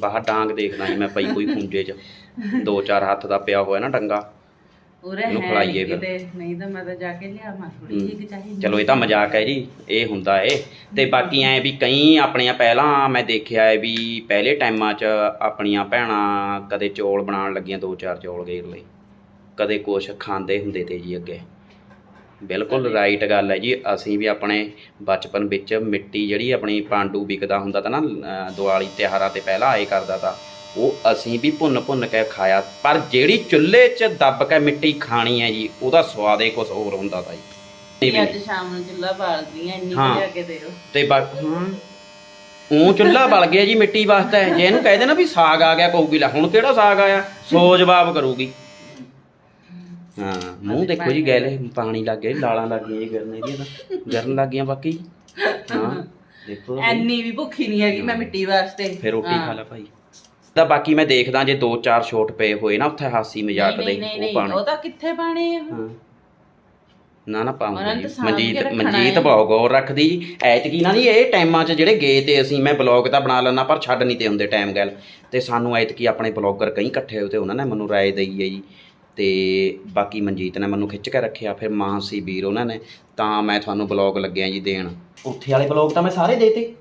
ਬਾਹਰ ਡਾਂਗ ਦੇਖਦਾ ਜੀ ਮੈਂ ਪਈ ਕੋਈ ਖੁੰਝੇ 'ਚ। ਦੋ ਚਾਰ ਹੱਥ ਦਾ ਪਿਆ ਹੋਇਆ ਨਾ ਡੰਗਾ। ਉਰੇ ਹੈ ਖਿਲਾਈਏ ਫਿਰ। ਕਿਤੇ ਨਹੀਂ ਤਾਂ ਮੈਂ ਤਾਂ ਜਾ ਕੇ ਲਿਆਵਾਂ ਥੋੜੀ ਜਿਹੀ ਕਿ ਚਾਹੀਦੀ ਚਲੋ ਇਹ ਤਾਂ ਮਜ਼ਾਕ ਹੈ ਜੀ ਇਹ ਹੁੰਦਾ ਏ। ਤੇ ਬਾਕੀ ਐ ਵੀ ਕਈ ਆਪਣੀਆਂ ਪਹਿਲਾਂ ਮੈਂ ਦੇਖਿਆ ਹੈ ਵੀ ਪਹਿਲੇ ਟਾਈਮਾਂ 'ਚ ਆਪਣੀਆਂ ਭੈਣਾਂ ਕਦੇ ਚੌਲ ਬਣਾਉਣ ਲੱਗੀਆਂ ਦੋ ਚਾਰ ਚੌਲ ਗੇਰ ਲਏ। ਕਦੇ ਕੁਛ ਖਾਂਦੇ ਹੁੰਦੇ ਤੇ ਜੀ ਅੱਗੇ। ਬਿਲਕੁਲ ਰਾਈਟ ਗੱਲ ਹੈ ਜੀ ਅਸੀਂ ਵੀ ਆਪਣੇ ਬਚਪਨ ਵਿੱਚ ਮਿੱਟੀ ਜਿਹੜੀ ਆਪਣੀ ਪਾਂਡੂ ਵਿਕਦਾ ਹੁੰਦਾ ਤਾਂ ਨਾ ਅਹ ਦੀਵਾਲੀ ਤਿਉਹਾਰਾਂ ਤੇ ਪਹਿਲਾਂ ਆਏ ਕਰਦਾ ਤਾਂ। ਉਹ ਅਸੀਂ ਵੀ ਭੁੰਨ ਭੁੰਨ ਕੇ ਖਾਇਆ। ਪਰ ਜਿਹੜੀ ਚੁੱਲ੍ਹੇ 'ਚ ਦੱਬ ਕੇ ਮਿੱਟੀ ਖਾਣੀ ਹੈ ਜੀ ਉਹਦਾ ਸਵਾਦ ਹੀ ਕੁਝ ਹੋਰ ਹੁੰਦਾ ਤਾਂ ਜੀ। ਵੀ ਅੱਜ ਸ਼ਾਮ ਨੂੰ ਚੁੱਲ੍ਹਾ ਬਾਲਦੀ ਆ ਇੰਨੀ ਹਾਂ। ਲਿਆ ਕੇ ਦਿਓ। ਤੇ ਬਾਕੀ ਹਾਂ। ਉਹ ਚੁੱਲ੍ਹਾ ਬਲ ਗਿਆ ਜੀ ਮਿੱਟੀ ਵਾਸਤੇ। ਜੇ ਇਹਨੂੰ ਕਹਿ ਦੇ ਨਾ ਵੀ ਸਾਗ ਆ ਗਿਆ ਕਹੂਗੀ ਲੈ ਹੁਣ ਕਿਹੜਾ ਸਾਗ ਆਇਆ? ਸੋ ਜਵਾਬ ਕਰੂਗੀ। ਹਾਂ ਮੂੰਹ ਦੇਖੋ ਜੀ ਗੈਲੇ ਪਾਣੀ ਲੱਗ ਗਿਆ ਲਾਲਾਂ ਲੱਗ ਗਈਆਂ ਜੀ ਗਰਨੇ ਦੀਆਂ ਤਾਂ। ਗਰਨ ਲੱਗ ਗਈਆਂ ਬਾਕੀ। ਹਾਂ ਦੇਖੋ। ਐਨੀ ਵੀ ਭੁੱਖੀ ਨਹੀਂ ਹੈਗੀ ਮੈਂ ਮਿੱਟੀ ਵਾਸਤੇ। ਫਿਰ ਰੋਟੀ ਖਾ ਲੈ ਭਾਈ। ਤਾਂ ਬਾਕੀ ਮੈਂ ਦੇਖਦਾ ਜੇ ਦੋ ਚਾਰ ਸ਼ੋਟ ਪਏ ਹੋਏ ਨਾ ਉੱਥੇ ਹਾਸੀ ਮਜ਼ਾਕ ਨਹੀਂ ਦੇ ਨਹੀਂ ਉਹ ਨਹੀਂ ਪਾਣੇ ਉਹ ਤਾਂ ਕਿੱਥੇ ਪਾਣੇ ਆ? ਹਾਂ। ਨਾ ਨਾ ਉਹਨਾਂ ਪਾਉਂਗਾ। ਨੇ ਜੀ ਤਾਂ ਸਾਂਭ ਕੇ ਮਨਜੀਤ ਰੱਖਣਾ ਮਨਜੀਤ ਹੈ। ਬਹੁਤ ਗੌਰ ਰੱਖਦੀ। ਜੀ ਐਤਕੀ ਨਾ ਜੀ ਇਹ ਟਾਈਮਾਂ 'ਚ ਜਿਹੜੇ ਗਏ ਤੇ ਅਸੀਂ ਮੈਂ ਬਲੌਗ ਤਾਂ ਬਣਾ ਲੈਣਾ ਪਰ ਛੱਡ ਨਹੀਂ ਤੇ ਹੁੰਦੇ ਟਾਈਮ ਗੱਲ। ਤੇ ਸਾਨੂੰ ਐਤਕੀ ਆਪਣੇ ਬਲੌਗਰ ਕਈ ਇਕੱਠੇ ਹੋਏ ਤੇ ਉਹਨਾਂ ਨੇ ਮੈਨੂੰ ਰਾਏ ਦਈ ਹੈ ਜੀ। ਤੇ ਬਾਕੀ ਮਨਜੀਤ ਨੇ ਮੈਨੂੰ ਖਿੱਚ ਕੇ ਰੱਖਿਆ ਫਿਰ ਮਾਨਸੀ ਵੀਰ ਉਹਨਾਂ ਨੇ ਤਾਂ ਮੈਂ ਤੁਹਾਨੂੰ ਬਲੌਗ ਲੱਗਿਆ ਜੀ ਦੇਣ। ਉੱਥੇ ਵਾਲੇ ਬਲੌਗ ਤਾਂ ਮੈਂ ਸਾਰੇ ਦੇਤੇ।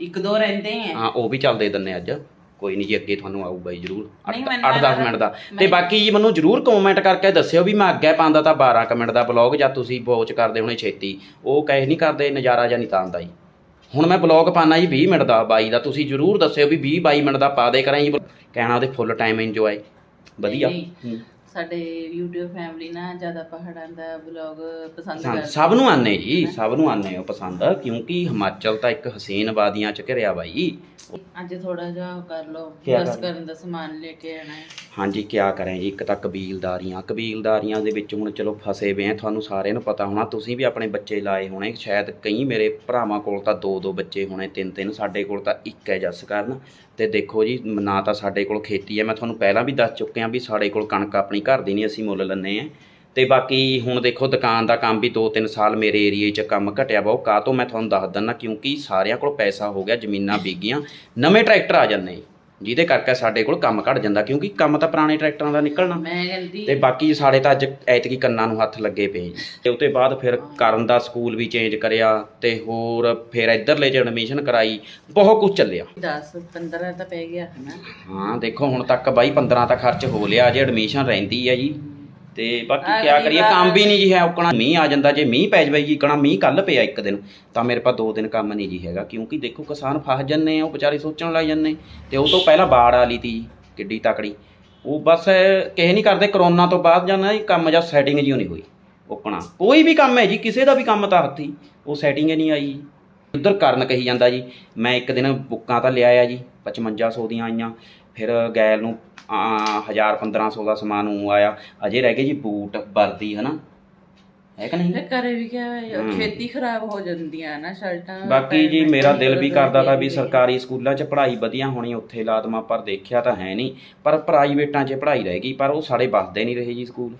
ਇੱਕ ਦੋ ਰਹਿੰਦੇ ਆ ਹਾਂ ਉਹ ਵੀ ਚੱਲ ਦੇ ਦਿੰਨੇ ਅੱਜ। ਕੋਈ ਨਹੀਂ ਜੀ ਅੱਗੇ ਤੁਹਾਨੂੰ ਆਊਗਾ ਜ਼ਰੂਰ। ਨਹੀਂ, ਮੈਨੂੰ 8-10 ਲੱਗਦਾ- ਮਿੰਟ ਦਾ। ਤੇ ਬਾਕੀ ਜੀ ਮੈਨੂੰ ਜ਼ਰੂਰ ਕਮੈਂਟ ਕਰਕੇ ਦੱਸਿਓ ਵੀ ਮੈਂ ਅੱਗੇ ਪਾਉਂਦਾ ਤਾਂ 12 ਕੁ ਮਿੰਟ ਦਾ ਬਲੌਗ ਜਾਂ ਤੁਸੀਂ ਵਾਚ ਕਰਦੇ ਹੋਣੇ ਛੇਤੀ। ਉਹ ਕਹੇ ਨਹੀਂ ਕਰਦੇ ਨਜ਼ਾਰਾ ਜਾਂ ਨਹੀਂ ਤਾਂ ਆਉਂਦਾ ਜੀ। ਹੁਣ ਮੈਂ ਬਲੌਗ ਪਾਣਾ ਜੀ 20 ਮਿੰਟ ਦਾ 22 ਦਾ। ਤੁਸੀਂ ਜ਼ਰੂਰ ਦੱਸਿਓ ਵੀ 20 22 ਮਿੰਟ ਦਾ ਪਾ ਦੇ ਕਰਾਂ ਜੀ ਕਹਿਣਾ ਉਹਦੇ ਫੁੱਲ ਟਾਈਮ ਇੰਜੋਏ ਵਧੀਆ। ਸਾਡੇ YouTube ਫੈਮਿਲੀ ਨਾ ਜ਼ਿਆਦਾ ਪਹਾੜਾਂ ਦਾ ਵਲੌਗ ਪਸੰਦ ਕਰਦੀ ਸਭ ਨੂੰ ਆਨੇ ਜੀ ਸਭ ਨੂੰ ਆਨੇ ਉਹ ਪਸੰਦ ਕਿਉਂਕਿ ਹਿਮਾਚਲ ਤਾਂ ਇੱਕ ਹਸੀਨ ਵਾਦੀਆਂ ਚ ਘਿਰਿਆ ਬਾਈ ਅੱਜ ਥੋੜਾ ਜਿਹਾ ਉਹ ਕਰ ਲਓ ਕਿਆ ਬਸ ਕਰ? ਕਰਨ ਦਾ ਸਮਾਨ ਲੈ ਕੇ ਆਣਾ ਹੈ। ਹਾਂਜੀ ਕਿਆ ਕਰਾਂ ਜੀ ਇੱਕ ਤਾਂ ਕਬੀਲਦਾਰੀਆਂ ਕਬੀਲਦਾਰੀਆਂ ਦੇ ਵਿੱਚ ਹੁਣ ਚਲੋ ਫਸੇ ਵੇ ਆ ਤੁਹਾਨੂੰ ਸਾਰਿਆਂ ਨੂੰ ਪਤਾ ਹੋਣਾ ਤੁਸੀਂ ਵੀ ਆਪਣੇ ਬੱਚੇ ਲਾਏ ਹੋਣੇ ਸ਼ਾਇਦ ਕਈ ਮੇਰੇ ਭਰਾਵਾਂ ਕੋਲ ਤਾਂ ਦੋ ਦੋ ਬੱਚੇ ਹੋਣੇ ਤਿੰਨ ਤਿੰਨ ਸਾਡੇ ਕੋਲ ਤਾਂ ਇੱਕ ਹੈ ਜੱਸ ਕਰਨ। ਤੇ ਦੇਖੋ ਜੀ ਨਾ ਤਾਂ ਸਾਡੇ ਕੋਲ ਖੇਤੀ ਹੈ ਮੈਂ ਤੁਹਾਨੂੰ ਪਹਿਲਾਂ ਵੀ ਦੱਸ ਚੁੱਕਿਆ ਵੀ ਸਾਡੇ ਕੋਲ ਕਣਕ ਆਪਣੀ ਘਰ ਦੀ ਨਹੀਂ ਅਸੀਂ ਮੁੱਲ ਲੈਂਦੇ ਆ ਤੇ ਬਾਕੀ ਹੁਣ ਦੇਖੋ ਦੁਕਾਨ ਦਾ ਕੰਮ ਵੀ 2-3 ਸਾਲ ਮੇਰੇ ਏਰੀਏ 'ਚ ਕੰਮ ਘਟਿਆ ਬਹੁਤ। ਕਾਹ ਤੋਂ ਮੈਂ ਤੁਹਾਨੂੰ ਦੱਸ ਦਿੰਦਾ, ਕਿਉਂਕਿ ਸਾਰਿਆਂ ਕੋਲ ਪੈਸਾ ਹੋ ਗਿਆ, ਜ਼ਮੀਨਾਂ ਵਿਕ ਗਈਆਂ ਨਵੇਂ ਟਰੈਕਟਰ ਆ ਜਾਂਦੇ। ਜਿਹਦੇ ਕਰਕੇ ਸਾਡੇ ਕੋਲ ਕੰਮ ਘਟ ਜਾਂਦਾ ਕਿਉਂਕਿ ਕੰਮ ਤਾਂ ਪੁਰਾਣੇ ਟਰੈਕਟਰਾਂ ਦਾ ਨਿਕਲਣਾ। ਮੈਂ ਕਹਿੰਦੀ ਤੇ ਬਾਕੀ ਸਾਡੇ ਤਾਂ ਅੱਜ ਐਤਕੀ ਕੰਨਾਂ ਨੂੰ ਹੱਥ ਲੱਗੇ ਪਏ ਜੀ। ਤੇ ਉਤੇ ਬਾਅਦ ਫਿਰ ਕਰਨ ਦਾ ਸਕੂਲ ਵੀ ਚੇਂਜ ਕਰਿਆ ਤੇ ਹੋਰ ਫਿਰ ਇੱਧਰਲੇ ਚ ਐਡਮਿਸ਼ਨ ਕਰਾਈ ਬਹੁਤ ਕੁਝ ਚੱਲਿਆ। 10 15 ਤਾਂ ਪੈ ਗਿਆ ਹਨਾ। ਹਾਂ ਦੇਖੋ ਹੁਣ ਤੱਕ ਬਾਈ 15 ਤਾਂ ਖਰਚ ਹੋ ਲਿਆ ਜੇ ਐਡਮਿਸ਼ਨ ਰਹਿੰਦੀ ਹੈ ਜੀ। ਤੇ ਬਾਕੀ ਕਿਆ ਕਰੀਏ ਕੰਮ ਵੀ ਨਹੀਂ ਜੀ ਹੈ ਉਕਣਾ। ਮੀਂਹ ਆ ਜਾਂਦਾ ਜੇ ਮੀਂਹ ਪੈ ਜਾਵੇ ਜੀ ਕਣਾ ਮੀਂਹ ਕੱਲ ਪਿਆ ਇੱਕ ਦਿਨ ਤਾਂ ਮੇਰੇ ਪਾ ਦੋ ਦਿਨ ਕੰਮ ਨਹੀਂ ਜੀ ਹੈਗਾ। ਕਿਉਂਕਿ ਦੇਖੋ ਕਿਸਾਨ ਫਸ ਜੰਨੇ ਆ ਉਹ ਵਿਚਾਰੇ ਸੋਚਣ ਲੱਗ ਜੰਨੇ ਤੇ ਉਹ ਤੋਂ ਪਹਿਲਾਂ ਬਾੜ ਆ ਲਈ ਤੀ ਜੀ, ਕਿੱਡੀ ਤਕੜੀ। ਉਹ ਬਸ ਕਿਸੇ ਨਹੀਂ ਕਰਦੇ ਕਰੋਨਾ ਤੋਂ ਬਾਅਦ ਜਾਂਦਾ ਜੀ ਕੰਮ ਜਾਂ ਸੈਟਿੰਗ ਜੀ ਨਹੀਂ ਹੋਈ ਉਕਣਾ। ਕੋਈ ਵੀ ਕੰਮ ਹੈ ਜੀ ਕਿਸੇ ਦਾ ਵੀ ਕੰਮ ਤਾਂ ਹੱਥੀ ਉਹ ਸੈਟਿੰਗ ਹੀ ਨਹੀਂ ਆਈ। ਜੀ ਉਧਰ ਕਰਨ ਕਹੀ ਜਾਂਦਾ ਜੀ ਮੈਂ ਇੱਕ ਦਿਨ ਬੁੱਕਾਂ ਤਾਂ ਲਿਆਇਆ ਜੀ 5500 ਦੀਆਂ ਆਈਆਂ। ਫਿਰ ਗੈਲ ਨੂੰ 1000 1500 ਦਾ ਸਮਾਨ ਉਹ ਆਇਆ। ਅਜੇ ਰਹਿ ਗਏ ਜੀ ਬੂਟ ਵਰਦੀ ਹਨਾ? ਹੈ ਕਿ ਨਹੀਂ? ਤੇ ਕਰੇ ਵੀ ਕਿਆ ਹੈ। ਖੇਤੀ ਖਰਾਬ ਹੋ ਜਾਂਦੀਆਂ ਨਾ ਸ਼ਰਟਾਂ ਬਾਕੀ ਜੀ ਮੇਰਾ ਦਿਲ ਵੀ ਕਰਦਾ ਤਾਂ ਵੀ। ਸਰਕਾਰੀ ਸਕੂਲਾਂ 'ਚ ਪੜ੍ਹਾਈ ਵਧੀਆ ਹੋਣੀ ਉੱਥੇ ਲਾਦਮਾ ਪਰ ਦੇਖਿਆ ਤਾਂ ਹੈ ਨਹੀਂ। ਪਰ ਪ੍ਰਾਈਵੇਟਾਂ 'ਚ ਪੜ੍ਹਾਈ ਰਹਿ ਗਈ ਪਰ ਉਹ ਸਾਡੇ ਵੱਸਦੇ ਨਹੀਂ ਰਹੇ ਜੀ ਸਕੂਲ।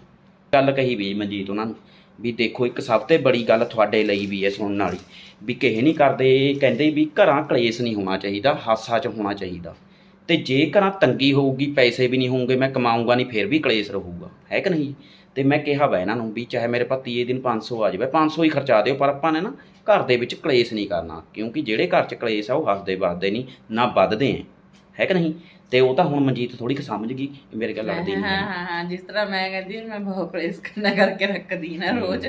ਗੱਲ ਕਹੀ ਵੀ ਮਨਜੀਤ ਉਹਨਾਂ ਨੂੰ ਵੀ ਦੇਖੋ ਇੱਕ ਸਭ ਤੋਂ ਬੜੀ ਗੱਲ ਤੁਹਾਡੇ ਲਈ ਵੀ ਹੈ ਸੁਣਨ ਵਾਲੀ। ਵੀ ਕਿਸੇ ਨਹੀਂ ਕਰਦੇ ਕਹਿੰਦੇ ਵੀ ਘਰਾਂ ਕਲੇਸ਼ ਨਹੀਂ ਹੋਣਾ ਚਾਹੀਦਾ ਹਾਸਾ 'ਚ ਹੋਣਾ ਚਾਹੀਦਾ। ਤੇ ਜੇ ਘਰਾਂ ਤੰਗੀ ਹੋਊਗੀ ਪੈਸੇ ਵੀ ਨਹੀਂ ਹੋਣਗੇ ਮੈਂ ਕਮਾਊਂਗਾ ਨਹੀਂ ਫਿਰ ਵੀ ਕਲੇਸ਼ ਰਹੂਗਾ। ਹੈ ਕਿ ਨਹੀਂ? ਤੇ ਮੈਂ ਕਿਹਾ ਵਾ ਇਹਨਾਂ ਨੂੰ ਵੀ ਚਾਹੇ ਮੇਰੇ ਪਾ ਤੀਏ ਦਿਨ 500 ਆ ਜਾਵੇ 500 ਹੀ ਖਰਚਾ ਦਿਓ ਪਰ ਆਪਾਂ ਨੇ ਨਾ ਘਰ ਦੇ ਵਿੱਚ ਕਲੇਸ਼ ਨਹੀਂ ਕਰਨਾ ਕਿਉਂਕਿ ਜਿਹੜੇ ਘਰ 'ਚ ਕਲੇਸ਼ ਆ ਉਹ ਹੱਸਦੇ ਵੱਸਦੇ ਨਹੀਂ ਨਾ ਵੱਧਦੇ ਆ ਹੈ ਕਿ ਨਹੀਂ? ਤੇ ਉਹ ਤਾਂ ਹੁਣ ਮਨਜੀਤ ਥੋੜੀ ਕੁ ਸਮਝ ਗਈ ਮੇਰੇ ਗੱਲ ਲੜਦੀ ਨਹੀਂ ਹਾਂ ਹਾਂ ਹਾਂ ਜਿਸ ਤਰ੍ਹਾਂ ਮੈਂ ਕਹਿੰਦੀ ਮੈਂ ਬਹੁਤ ਪ੍ਰੇਸ ਕਰਨਾ ਕਰਕੇ ਰੱਖਦੀ ਨਾ ਰੋਜ਼।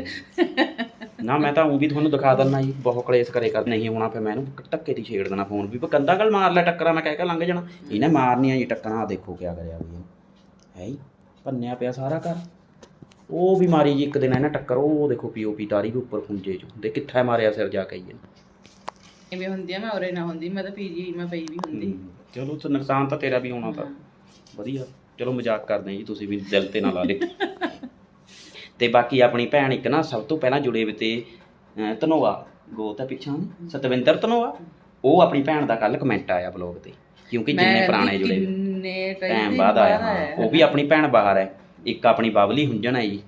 ਨਾ ਮੈਂ ਤਾਂ ਉਹ ਵੀ ਤੁਹਾਨੂੰ ਦਿਖਾ ਦਿੰਦਾ ਜੀ ਬਹੁਤ ਕਲੇਸ਼ ਕਰੇ ਕਰ ਨਹੀਂ ਹੋਣਾ ਫਿਰ ਮੈਂ ਇਹਨੂੰ ਧੱਕੇ ਦੀ ਛੇੜ ਦੇਣਾ ਫੋਨ ਵੀ। ਕੰਦਾ ਗੱਲ ਮਾਰ ਲੈ ਟੱਕਰਾਂ ਮੈਂ ਕਹਿ ਕੇ ਲੰਘ ਜਾਣਾ। ਇਹਨੇ ਮਾਰਨੀਆਂ ਜੀ ਟੱਕਰਾਂ ਆਹ ਦੇਖੋ ਕਿਆ ਕਰਿਆ ਵੀ। ਹੈ ਹੀ ਭੰਨਿਆ ਪਿਆ ਸਾਰਾ ਘਰ। ਉਹ ਵੀ ਮਾਰੀ ਜੀ ਇੱਕ ਦਿਨ ਇਹਨੇ ਟੱਕਰ ਉਹ ਦੇਖੋ ਪੀਓਪੀ ਤਾਰੀ ਵੀ ਉੱਪਰ ਖੁੰਝੇ ਚ। ਦੇ ਕਿੱਥੇ ਮਾਰਿਆ ਸਿਰ ਜਾ ਕੇ ਜੀ। ਐਵੇਂ ਹੁੰਦੀ ਆ ਮੈਂ ਉਰੇ ਨਾ ਹੁੰਦੀ ਮੈਂ ਤਾਂ ਪੀਜੀ ਮੈਂ ਪਈ ਵੀ ਹੁੰਦੀ। ਚਲੋ ਤੇ ਨੁਕਸਾਨ ਤਾਂ ਤੇਰਾ ਵੀ ਹੋਣਾ ਤਾਂ। ਵਧੀਆ ਚਲੋ ਮਜ਼ਾਕ ਕਰਦੇ ਜੀ ਤੁਸੀਂ ਵੀ ਦਿਲ ਤੇ ਨਾ ਲਾ ਲਿਓ। ਤੇ ਬਾਕੀ ਆਪਣੀ ਭੈਣ ਇੱਕ ਨਾ ਸਭ ਤੋਂ ਪਹਿਲਾਂ ਜੁੜੇ ਵੇ ਤੇ ਅਹ, ਧਨੋਆ ਗੋ ਤਾਂ ਪਿੱਛੋਂ ਸਤਵਿੰਦਰ ਧਨੋਆ? ਉਹ ਆਪਣੀ ਭੈਣ ਦਾ ਕੱਲ ਕਮੈਂਟ ਆਇਆ ਬਲੌਗ ਤੇ ਕਿਉਂਕਿ ਜਿੰਨੇ ਪੁਰਾਣੇ ਜੁੜੇ ਕਈ ਟਾਈਮ ਬਾਅਦ ਆਇਆ। ਹਾਂ। ਉਹ ਵੀ ਆਪਣੀ ਭੈਣ ਬਾਹਰ ਹੈ। ਇੱਕ ਆਪਣੀ ਬਬਲੀ ਹੁੰਜਣ ਹੈ ਜੀ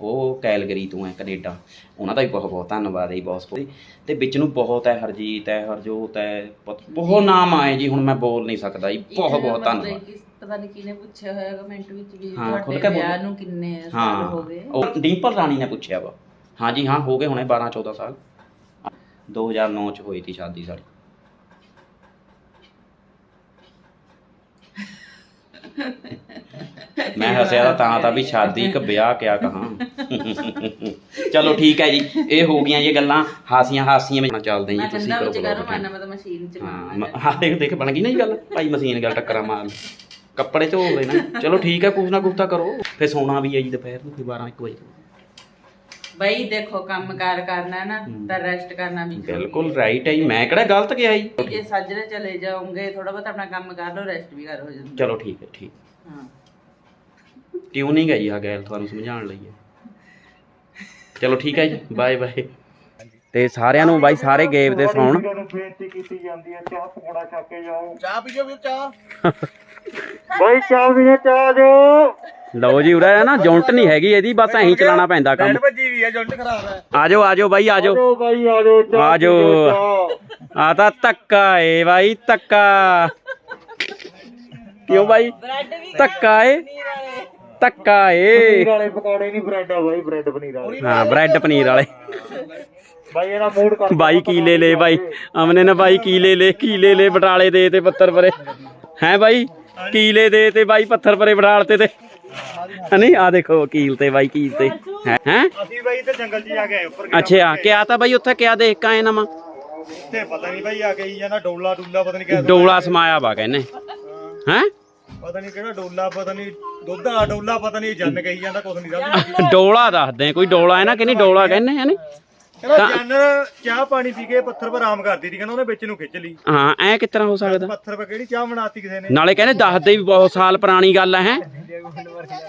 ਉਹ ਕੈਲਗਰੀ ਤੋਂ ਹੈ ਕੈਨੇਡਾ। ਉਹਨਾਂ ਦਾ ਵੀ ਬਹੁਤ ਬਹੁਤ ਧੰਨਵਾਦ ਹੈ ਜੀ ਬਹੁਤ ਬਹੁਤ। ਤੇ ਵਿੱਚ ਨੂੰ ਬਹੁਤ ਹੈ ਹਰਜੀਤ ਹੈ ਹਰਜੋਤ ਹੈ ਬਹੁਤ- ਬਹੁਤ ਨਾਮ ਆਏ ਜੀ ਹੁਣ ਮੈਂ ਬੋਲ ਨਹੀਂ ਸਕਦਾ ਜੀ। ਬਹੁਤ ਬਹੁਤ ਧੰਨਵਾਦ। ਪਤਾ ਨਹੀਂ ਕਿਹਨੇ ਪੁੱਛਿਆ ਹੋਇਆ ਕਮੈਂਟ ਵਿੱਚ ਵੀ ਹਾਂ, ਖੁੱਲ੍ਹ ਤੁਹਾਡੇ ਬੋਲੋ। ਵਿਆਹ ਨੂੰ ਕਿੰਨੇ ਸਾਲ ਹਾਂ। ਗਏ। ਉਹ ਡਿੰਪਲ ਰਾਣੀ ਨੇ ਪੁੱਛਿਆ ਵਾ। ਹਾਂਜੀ ਹਾਂ ਹੋ ਗਏ ਹੁਣੇ 12 14 ਸਾਲ। 2009 ਚ ਹੋਈ ਸੀ ਸ਼ਾਦੀ ਸਾਡੀ। ਮੈਂ ਹੱਸਿਆ ਤਾਂ ਤਾਂ ਤਾਂ ਵੀ ਸ਼ਾਦੀ ਇੱਕ ਵਿਆਹ ਕਿਆ ਕਹਾਂ। ਚਲੋ ਠੀਕ ਹੈ ਜੀ ਇਹ ਹੋ ਗਈਆਂ ਇਹ ਗੱਲਾਂ। ਹਾਸੀਆਂ ਹਾਸੀਆਂ ਵਿੱਚ ਚੱਲਦੇ ਜੀ ਮੈਂ ਤੁਸੀਂ ਠੰਡਾ ਕਰੋ ਵਿੱਚ ਕਰੋ ਬਲੌਗ ਮਾਨਾ ਮੈਂ ਤਾਂ ਮਸ਼ੀਨ ਚ ਹਾਂ ਮ- ਹਾਂ ਦੇਖ ਦੇਖ ਬਣ ਗਈ ਨਾ ਇਹ ਗੱਲ? ਭਾਈ ਮਸ਼ੀਨ ਗੱਲ ਟੱਕਰਾਂ ਮਾਰ ਕੱਪੜੇ ਧੋ ਨਾ। ਚਲੋ ਠੀਕ ਹੈ ਕੁਛ ਨਾ ਕੁਛ ਤਾਂ ਕਰੋ। ਫਿਰ ਸੌਣਾ ਵੀ ਹੈ ਜੀ ਦੁਪਹਿਰ ਨੂੰ ਫਿਰ 12 1 ਵਜੇ ਬਈ ਦੇਖੋ ਕੰਮ ਕਾਰ ਕਰਨਾ ਹੈ। ਨਾ ਤਾਂ ਰੈਸਟ ਕਰਨਾ ਵੀ ਬਿਲਕੁਲ ਰਾਈਟ ਹੈ ਜੀ। ਮੈਂ ਕਿਹੜਾ ਗਲਤ ਗਿਆ ਜੀ। ਜੇ ਸੱਜਰੇ ਚਲੇ ਜਾਓਗੇ ਥੋੜਾ ਬਹੁਤ ਆਪਣਾ ਕੰਮ ਕਰ ਲਓ ਰੈਸਟ ਵੀ ਕਰ ਹੋ ਜਾਂਦਾ। ਚਲੋ ਠੀਕ ਹੈ ਠੀਕ। ਹਾਂ। ਟਿਊਨਿੰਗ ਹੈ ਜੀ ਆ ਗੈਲ ਤੁਹਾਨੂੰ ਸਮਝਾਉਣ ਲਈ ਹੈ। ਚਲੋ ਠੀਕ ਹੈ ਜੀ ਬਾਏ ਬਾਏ ਤੇ ਸਾਰਿਆਂ ਨੂੰ ਬਾਈ ਸਾਰੇ ਗੇਮ ਤੇ ਸੌਣ ਨੂੰ ਬੇਨਤੀ ਕੀਤੀ ਜਾਂਦੀ ਹੈ ਚਾਹ ਪਕੌੜਾ ਛੱਕ ਕੇ ਜਾਓ। ਚਾਹ ਪੀਓ ਵੀ ਚਾਹ। ਬਾਈ ਚਾਹ ਵੀ ਚਾਹ ਜੋ ਲਓ ਜੀ ਉਰਾ ਨਾ ਜੌਂਟ ਨਹੀਂ ਹੈਗੀ ਇਹਦੀ ਬਸ ਐਂ ਚਲਾਉਣਾ ਪੈਂਦਾ ਕੰਮ। ਭੱਜੀ ਵੀ ਹੈ ਜੁੰਟ ਖਰਾਬ ਹੈ ਆਜੋ ਆਜੋ ਬਾਈ ਆਜੋ। ਆਜੋ ਬਾਈ ਆਜੋ ਚਾਹ ਆਜੋ। ਪੀਓ, ਚਾਹ। ਆ ਤਾਂ ਧੱਕਾ ਏ ਬਾਈ ਧੱਕਾ। ਕਿਉਂ ਬਾਈ? ਧੱਕਾ ਏ। ਧੱਕਾ ਏ। ਪਨੀਰ ਵਾਲੇ ਪਕੌੜੇ ਨਹੀਂ ਬ੍ਰੈਡ ਆ ਬਾਈ ਬ੍ਰੈਡ ਪਨੀਰ ਵਾਲੇ। ਹਾਂ ਬ੍ਰੈਡ ਪਨੀਰ ਵਾਲੇ। ਬਾਈ ਇਹਦਾ ਮੂਡ ਕਰ ਬਾਈ ਕੀ ਲੈ ਲੈ ਬਾਈ। ਅਮਨੇ ਨੇ ਬਾਈ ਕੀ ਲੈ ਲੈ ਕੀ ਲੈ ਲੈ ਬਟਾਲੇ ਦੇ ਤੇ ਪੱਥਰ ਪਰੇ। ਹੈ ਬਾਈ? ਕੀਲੇ ਦੇ ਤੇ ਬਾਈ ਪੱਥਰ ਪਰੇ ਬਟਾਲ ਤੇ ਤੇ। ਨਹੀਂ ਆ ਦੇਖੋ ਵਕੀਲ ਤੇ ਬਾਈ ਕੀਲ ਤੇ। ਹੈ? ਅਸੀਂ ਬਾਈ ਤੇ ਜੰਗਲ 'ਚ ਜਾ ਕੇ ਆਏ ਉੱਪਰ ਅੱਛਾ ਕਿਆ ਤਾਂ ਬਾਈ ਉੱਥੇ ਕਿਆ ਦੇਖ ਕੇ ਆਏ ਨਵਾਂ? ਤੇ ਪਤਾ ਨਹੀਂ ਬਾਈ ਆ ਗਈ ਜਾਂਦਾ ਡੋਲਾ ਡੁੱਲਾ ਪਤਾ ਨਹੀਂ ਕਿਹੜਾ ਡੋਲਾ ਸਮਾਇਆ ਵਾ ਕਹਿੰਨੇ ਹੈ? ਪਤਾ ਨਹੀਂ ਕਿਹੜਾ ਡੋਲਾ ਪਤਾ ਨਹੀਂ ਦੁੱਧ ਆ ਡੋਲਾ ਪਤਾ ਨਹੀਂ ਜੰਨ ਕਹੀ ਜਾਂਦਾ ਕੁਛ ਨਹੀਂ ਸਮਝ ਡੋਲਾ ਦੱਸਦੇ ਕੋਈ ਡੋਲਾ ਹੈ ਨਾ ਕਿ ਨਹੀਂ ਡੋਲਾ ਕਹਿੰਨੇ ਹੈ ਨੀ ਕਹਿੰਦਾ ਜੰਨ ਚਾਹ ਪਾਣੀ ਪੀ ਕੇ ਪੱਥਰ 'ਪਰ ਆਰਾਮ ਕਰਦੀ ਸੀ ਕਹਿੰਦਾ ਉਹਨੇ ਵਿੱਚ ਨੂੰ ਖਿੱਚ ਲਈ। ਹਾਂ ਐ ਕਿਸ ਤਰ੍ਹਾਂ ਹੋ ਸਕਦਾ? ਪੱਥਰ 'ਪਰ ਕਿਹੜੀ ਚਾਹ ਬਣਾਤੀ ਕਿਸੇ ਨੇ? ਨਾਲੇ ਕਹਿੰਦੇ ਦੱਸਦੇ ਵੀ ਬਹੁਤ ਸਾਲ ਪੁਰਾਣੀ ਗੱਲ ਹੈ।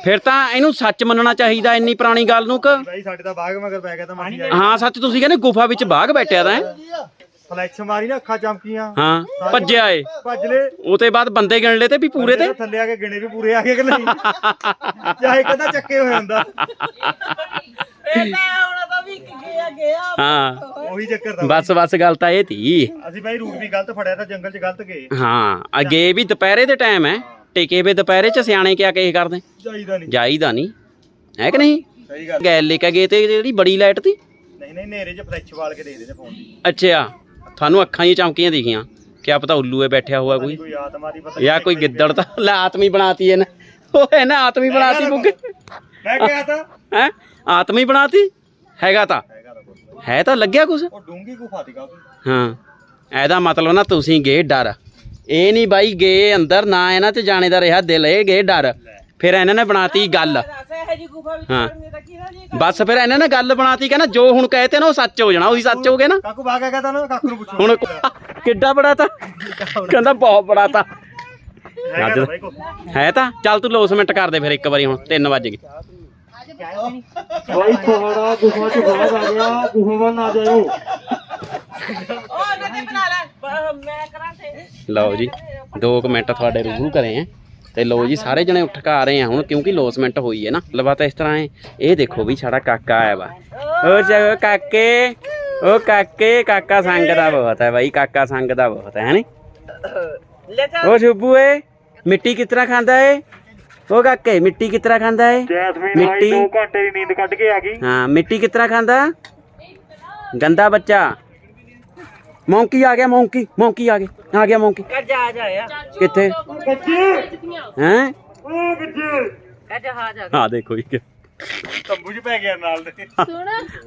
ਫਿਰ ਤਾਂ ਇਹਨੂੰ ਸੱਚ ਮੰਨਣਾ ਚਾਹੀਦਾ ਇੰਨੀ ਪੁਰਾਣੀ ਗੱਲ ਨੂੰ ਕਿ ਬਾਈ ਸਾਡੇ ਤਾਂ ਬਾਗ ਮਗਰ ਪੈ ਗਿਆ ਤਾਂ ਮਾਸੀ ਹਾਂ ਸੱਚ ਤੁਸੀਂ ਕਹਿੰਦੇ ਗੁਫਾ ਵਿੱਚ ਬਾਘ ਬੈਠਿਆ ਤਾਂ ਹੈ? ਫਲੈਕਸ ਮਾਰੀ ਨਾ ਅੱਖਾਂ ਚਮਕੀਆਂ। ਹਾਂ ਭੱਜਿਆ ਏ। ਭੱਜ ਲੈ। ਉਹ ਤੇ ਬਾਅਦ ਬੰਦੇ ਗਿਣ ਲਏ ਤੇ ਵੀ ਪੂਰੇ ਤੇ? ਥੱਲੇ ਆ ਕੇ ਗਿਣੇ ਵੀ ਪੂਰੇ ਆ ਗਏ ਕਿ ਨਹੀਂ? ਚਾਹੇ ਕਦਾ ਚੱਕੇ ਹੋਏ ਹੁੰਦਾ। ਹਾਂ। ਉਹੀ ਚੱਕਰ ਤਾਂ ਬਸ ਬਸ ਗੱਲ ਤਾਂ ਇਹ ਤੀ। ਅਸੀਂ ਬਾਈ ਰੂਟ ਵੀ ਗਲਤ ਫੜਿਆ ਤਾਂ ਜੰਗਲ 'ਚ ਗਲਤ ਗਏ। ਹਾਂ ਅੱਗੇ ਵੀ ਦੁਪਹਿਰੇ ਦੇ ਟਾਈਮ ਹੈ। ਟਿਕੇ ਵੇ ਦੁਪਹਿਰੇ ਚ ਸਿਆਣੇ ਕਿਆ ਕਹੇ ਕਰਦੇ? ਚਾਹੀਦਾ ਨਹੀਂ। ਜਾਈਦਾ ਨਹੀਂ। ਹੈ ਕਿ ਨਹੀਂ? ਸਹੀ ਗੱਲ। ਗੈਲ ਲੈ ਕੇ ਗਏ ਤੇ ਜਿਹੜੀ ਬੜੀ ਲਾਈਟ ਤੀ। ਨਹੀਂ ਨਹੀਂ ਨੇਰੇ 'ਚ ਫਲੈਕਸ ਵਾਲ ਕੇ ਦੇ ਦੇ ਫੋਨ ਦੀ। ਅੱਛਾ ਤੁਹਾਨੂੰ ਅੱਖਾਂ 'ਚ ਚਮਕੀਆਂ ਦਿਖੀਆਂ। ਕਿਆ ਪਤਾ ਉੱਲੂ ਏ ਬੈਠਿਆ ਹੋਇਆ ਕੋਈ। ਕੋਈ ਆਤਮਾ ਦੀ ਪਤਾ ਜਾਂ ਕੋਈ ਗਿੱਦੜ ਤਾਂ ਲੈ ਆਤਮੀ ਬਣਾਤੀ ਇਹਨੇ। ਉਹ ਇਹਨੇ ਆਤਮੀ ਬਣਾਤੀ ਬੁੱਗੇ। ਮੈਂ ਕਿਹਾ ਤਾਂ ਹੈ? ਆਤਮੀ ਬਣਾਤੀ? ਹੈਗਾ ਤਾਂ। ਹੈਗਾ। ਤਾਂ ਕੁਛ। ਹੈ ਤਾਂ ਲੱਗਿਆ ਕੁਛ? ਉਹ ਡੂੰਗੀ ਗੁਫਾ ਦੀ ਹਾਂ। ਇਹਦਾ ਮਤਲਬ ਨਾ ਤੁਸੀਂ ਗਏ ਡਰ। ਇਹ ਨਹੀਂ ਬਾਈ ਗਏ ਅੰਦਰ ਨਾ ਇਹਨਾਂ ਤੇ ਜਾਣੇ ਦਾ ਰਿਹਾ ਦਿਲ ਇਹ ਗਏ ਡਰ। ਫਿਰ ਇਹਨਾਂ ਨੇ ਬਣਾਤੀ ਗੱਲ। ਹਾਂ। ਬਸ ਫਿਰ ਇਹਨਾਂ ਨੇ ਗੱਲ ਬਣਾਤੀ ਕਹਿੰਦਾ ਜੋ ਹੁਣ ਕਹੇ ਤੇ ਨਾ ਉਹ ਸੱਚ ਹੋ ਜਾਣਾ ਉਹੀ ਸੱਚ ਹੋ ਗਿਆ ਨਾ। ਕਾਕੂ ਬਾਗ ਹੈਗਾ ਤਾਂ ਨਾ ਕਾਕੂ ਨੂੰ ਪੁੱਛੋ। ਹੁਣ ਕਿੱਡਾ ਬੜਾ ਤਾਂ? ਕਹਿੰਦਾ ਬਹੁਤ ਬੜਾ ਤਾਂ। ਹੈ ਤਾਂ? ਚੱਲ ਤੂੰ ਲੋਸਮੈਂਟ ਕਰ ਦੇ ਫਿਰ ਇੱਕ ਵਾਰੀ ਹੁਣ 3 ਵਜ ਗਏ। ਬਾਈ ਤੁਹਾਡਾ ਗੁਫਾ 'ਚ ਬਾਗ ਆ ਗਿਆ ਗੁਫਾ ਵੱਲ ਨਾ ਜਾਇਓ। ਲਓ ਜੀ 2 ਮਿੰਟ ਤੁਹਾਡੇ ਰੂਬਰੂ ਕਰੇ ਆ। ਤੇ ਲਓ ਜੀ ਸਾਰੇ ਜਣੇ ਉੱਠ ਕੇ ਆ ਰਹੇ ਆ ਹੁਣ ਕਿਉਂਕਿ ਲੋਸਮੈਂਟ ਹੋਈ ਹੈ ਨਾ। ਲਵਾ ਤਾਂ ਇਸ ਤਰ੍ਹਾਂ ਹੈ ਇਹ ਦੇਖੋ ਵੀ ਸਾਡਾ ਕਾਕਾ ਆਇਆ ਵਾ। ਓ ਜਗੋ ਕਾਕੇ? ਓ ਕਾਕੇ? ਕਾਕਾ ਸੰਗ ਦਾ ਬਹੁਤ ਹੈ ਬਾਈ ਕਾਕਾ ਸੰਗ ਦਾ ਬਹੁਤ ਹੈ ਨੀ? ਓ ਸ਼ੁਭੂ ਏ ਮਿੱਟੀ ਕਿਸ ਤਰ੍ਹਾਂ ਖਾਂਦਾ ਏ? ਓ ਕਾਕੇ ਮਿੱਟੀ ਕਿਸ ਤਰ੍ਹਾਂ ਖਾਂਦਾ ਏ? ਜੈਸਮੀਨ ਮਿੱਟੀ। ਭਾਈ 2 ਘੰਟੇ ਦੀ ਨੀਂਦ ਕੱਢ ਕੇ ਆ ਗਈ। ਹਾਂ ਮਿੱਟੀ ਕਿਸ ਤਰ੍ਹਾਂ ਖਾਂਦਾ? ਗੰਦਾ ਬੱਚਾ। ਮੌਂਕੀ ਆ ਗਿਆ ਮੌਂਕੀ ਮੌਂਕੀ ਆ ਗਿਆ ਆ ਗਿਆ ਮੌਂਕੀ। ਜਾ ਜਾ ਆ ਕਿੱਥੇ? ਹੈ? ਉਹ ਕਿੱਥੇ ਜਹਾਜ਼ ਆ ਆ ਦੇਖੋ ਜੀ। ਤੰਬੂ 'ਚ ਪੈ ਗਿਆ ਨਾਲ ਦੇ।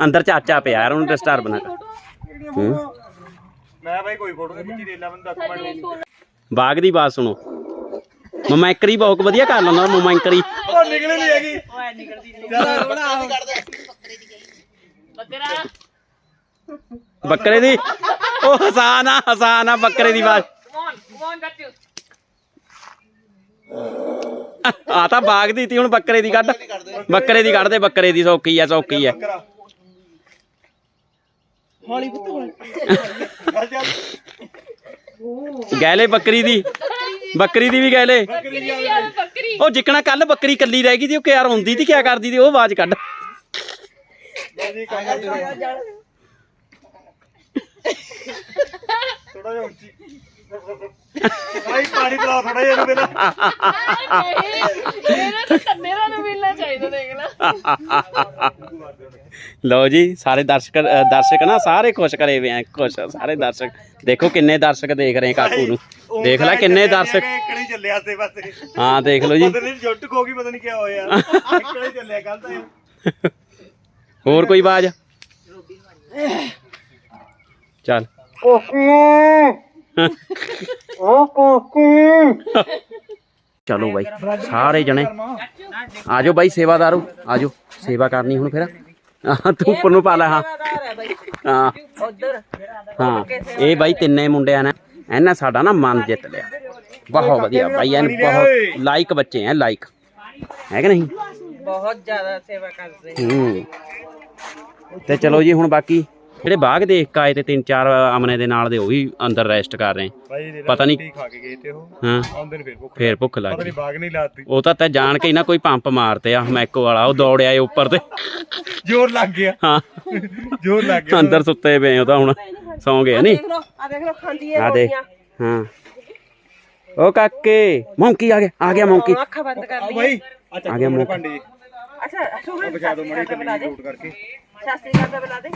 ਅੰਦਰ ਚਾਚਾ ਪਿਆ ਯਾਰ ਉਹਨੂੰ ਡਿਸਟਰਬ ਨਾ ਕਰ। ਮੈਂ ਬਾਈ ਕੋਈ ਫੋਟੋ ਨਹੀਂ ਖਿੱਚੀ ਦੇ ਲਾ ਮੈਨੂੰ ਡਾਕੂਮੈਂਟ ਦੇ ਦੇ ਬਾਗ ਦੀ ਬਾਤ ਸੁਣੋ। ਮਮੈਂਕਰੀ ਬਹੁਤ ਵਧੀਆ ਕਰ ਲੈਂਦਾ ਮਮੈਂਕਰੀ ਉਹ ਨਿਕਲ ਨਹੀਂ ਹੈਗੀ। ਓਏ ਨਿਕਲਦੀ ਨਹੀਂ। ਬੱਕਰੇ ਦੀ ਉਹ ਹਸਾਨ ਆ ਹਸਾਨ ਆ ਬੱਕਰੇ ਦੀ ਬਾਤ। ਆ ਤਾਂ ਬਾਗ ਦੀ ਤੀ ਹੁਣ ਬੱਕਰੇ ਦੀ ਕੱਢ। ਬੱਕਰੇ ਦੀ ਕੱਢ ਦੇ। ਬੱਕਰੇ ਦੀ ਸੌਕੀ ਆ ਸੌਕੀ ਆ। ਹੌਲੀ ਪੁੱਤ ਗੈਲੇ ਬੱਕਰੀ ਦੀ। ਬੱਕਰੀ ਦੀ ਵੀ ਗੈਲੇ ਬੱਕਰੀ ਦੀ ਆਵੇ ਉਹ ਜਿੱਕਣਾ ਕੱਲ ਬੱਕਰੀ ਕੱਲੀ ਰਹਿ ਗਈ ਸੀ ਉਹ ਕਿਆ ਰੋਂਦੀ ਸੀ ਕਿਆ ਕਰਦੀ ਸੀ ਉਹ ਆਵਾਜ਼ ਕੱਢ। ਥੋੜਾ ਜਿਹਾ ਉੱਚੀ। ਭਾਈ ਪਾਣੀ ਪਿਲਾਓ ਥੋੜਾ ਜਿਹਾ ਇਹਨੂੰ ਪਹਿਲਾਂ। ਲਓ ਜੀ ਸਾਰੇ ਦਰਸ਼ਕ ਅ, ਦਰਸ਼ਕ ਨਾ ਸਾਰੇ ਖੁਸ਼ ਕਰੇ ਹੋਏ ਆ ਖੁਸ਼ ਆ ਸਾਰੇ ਦਰਸ਼ਕ ਦੇਖੋ ਕਿੰਨੇ ਦਰਸ਼ਕ ਦੇਖ ਰਹੇ ਆ ਕਾਕੂ ਨੂੰ ਦੇਖ ਲੈ ਕਿੰਨੇ ਦਰਸ਼ਕ ਇਕੜੀ ਚੱਲਿਆ ਤੇ ਪਾਸੇ ਹਾਂ ਦੇਖ ਲਓ ਜੀ ਪਤਾ ਨਹੀਂ ਜੁੱਟ ਕੋ ਗਈ ਪਤਾ ਨਹੀਂ ਕੀ ਹੋਇਆ ਇਕੜੀ ਚੱਲਿਆ ਕੱਲ ਤਾਂ ਇਹ। ਹੋਰ ਕੋਈ ਆਵਾਜ਼ ਚੱਲ ਚਲੋ ਬਾਈ ਸਾਰੇ ਜਣੇ। ਆਜੋ ਬਾਈ ਸੇਵਾਦਾਰੋ ਆਜੋ ਸੇਵਾ ਕਰਨੀ ਹੁਣ ਫਿਰ। ਤੂੰ ਉੱਪਰ ਨੂੰ ਪਾ ਲੈ ਹਾਂ। ਹਾਂ। ਹਾਂ ਇਹ ਬਾਈ ਤਿੰਨੇ ਮੁੰਡਿਆਂ ਨੇ। ਇਹਨਾਂ ਸਾਡਾ ਨਾ ਮਨ ਜਿੱਤ ਲਿਆ। ਬਹੁਤ ਵਧੀਆ ਬਾਈ ਐਨ ਬਹੁਤ ਲਾਈਕ ਬੱਚੇ ਐ ਲਾਈਕ ਹੈ ਕਿ ਨਹੀਂ? ਬਹੁਤ ਜ਼ਿਆਦਾ ਸੇਵਾ ਕਰਦੇ ਹੂੰ। ਤੇ ਚਲੋ ਜੀ ਹੁਣ ਬਾਕੀ ਜਿਹੜੇ ਬਾਗ ਦੇਖ ਕੇ ਆਏ ਤੇ ਤਿੰਨ ਚਾਰ ਅਮਨੇ ਦੇ ਨਾਲ ਦੇ ਉਹ ਵੀ ਅੰਦਰ ਰੈਸਟ ਕਰ ਰਹੇ। ਭਾਈ ਪਤਾ ਨਹੀਂ- ਰੋਟੀ ਖਾ ਕੇ ਗਏ ਤੇ ਉਹ ਹਾਂ। ਆਉਂਦੇ ਨੇ ਫਿਰ ਭੁੱਖ ਫੇਰ ਭੁੱਖ ਲੱਗ ਪਤਾ ਗਈ। ਨਹੀਂ ਬਾਗ ਨਹੀਂ ਲਾਤੀ। ਉਹ ਤਾਂ ਤਾਂ ਜਾਣ ਕੇ ਹੀ ਨਾ ਕੋਈ ਪੰਪ ਮਾਰਤੇ ਆ ਮੈਕੋ ਵਾਲਾ ਉਹ ਦੌੜਿਆ ਏ ਉੱਪਰ ਤੇ। ਜ਼ੋਰ ਲੱਗ ਗਿਆ। ਹਾਂ। ਜ਼ੋਰ ਲੱਗ ਗਿਆ। ਅੰਦਰ ਸੁੱਤੇ ਪਏ ਉਹ ਤਾਂ ਹੁਣ ਸੌਂ ਗਏ ਨਹੀਂ ਦੇਖ ਆ ਦੇਖ ਲਓ ਖਾਂਦੀ ਆ ਦੇ। ਹਾਂ। ਉਹ ਕਾਕੇ ਮੌਂਕੀ ਆ ਗਿਆ ਆ ਗਿਆ ਮੌਂਕੀ। ਅੱਖਾਂ ਬੰਦ ਕਰ ਆ ਲਈ ਭਾਈ ਆ ਗਿਆ ਮੌਕੇ। ਅੱਛਾ ਸੁਣ ਬਚਾ ਦੋ ਮੜੀ ਤੇ ਲੋਟ ਕਰਕੇ। ਸ਼ਾਸਤਰੀ ਕਰਦੇ ਬੁਲਾ ਦੇ।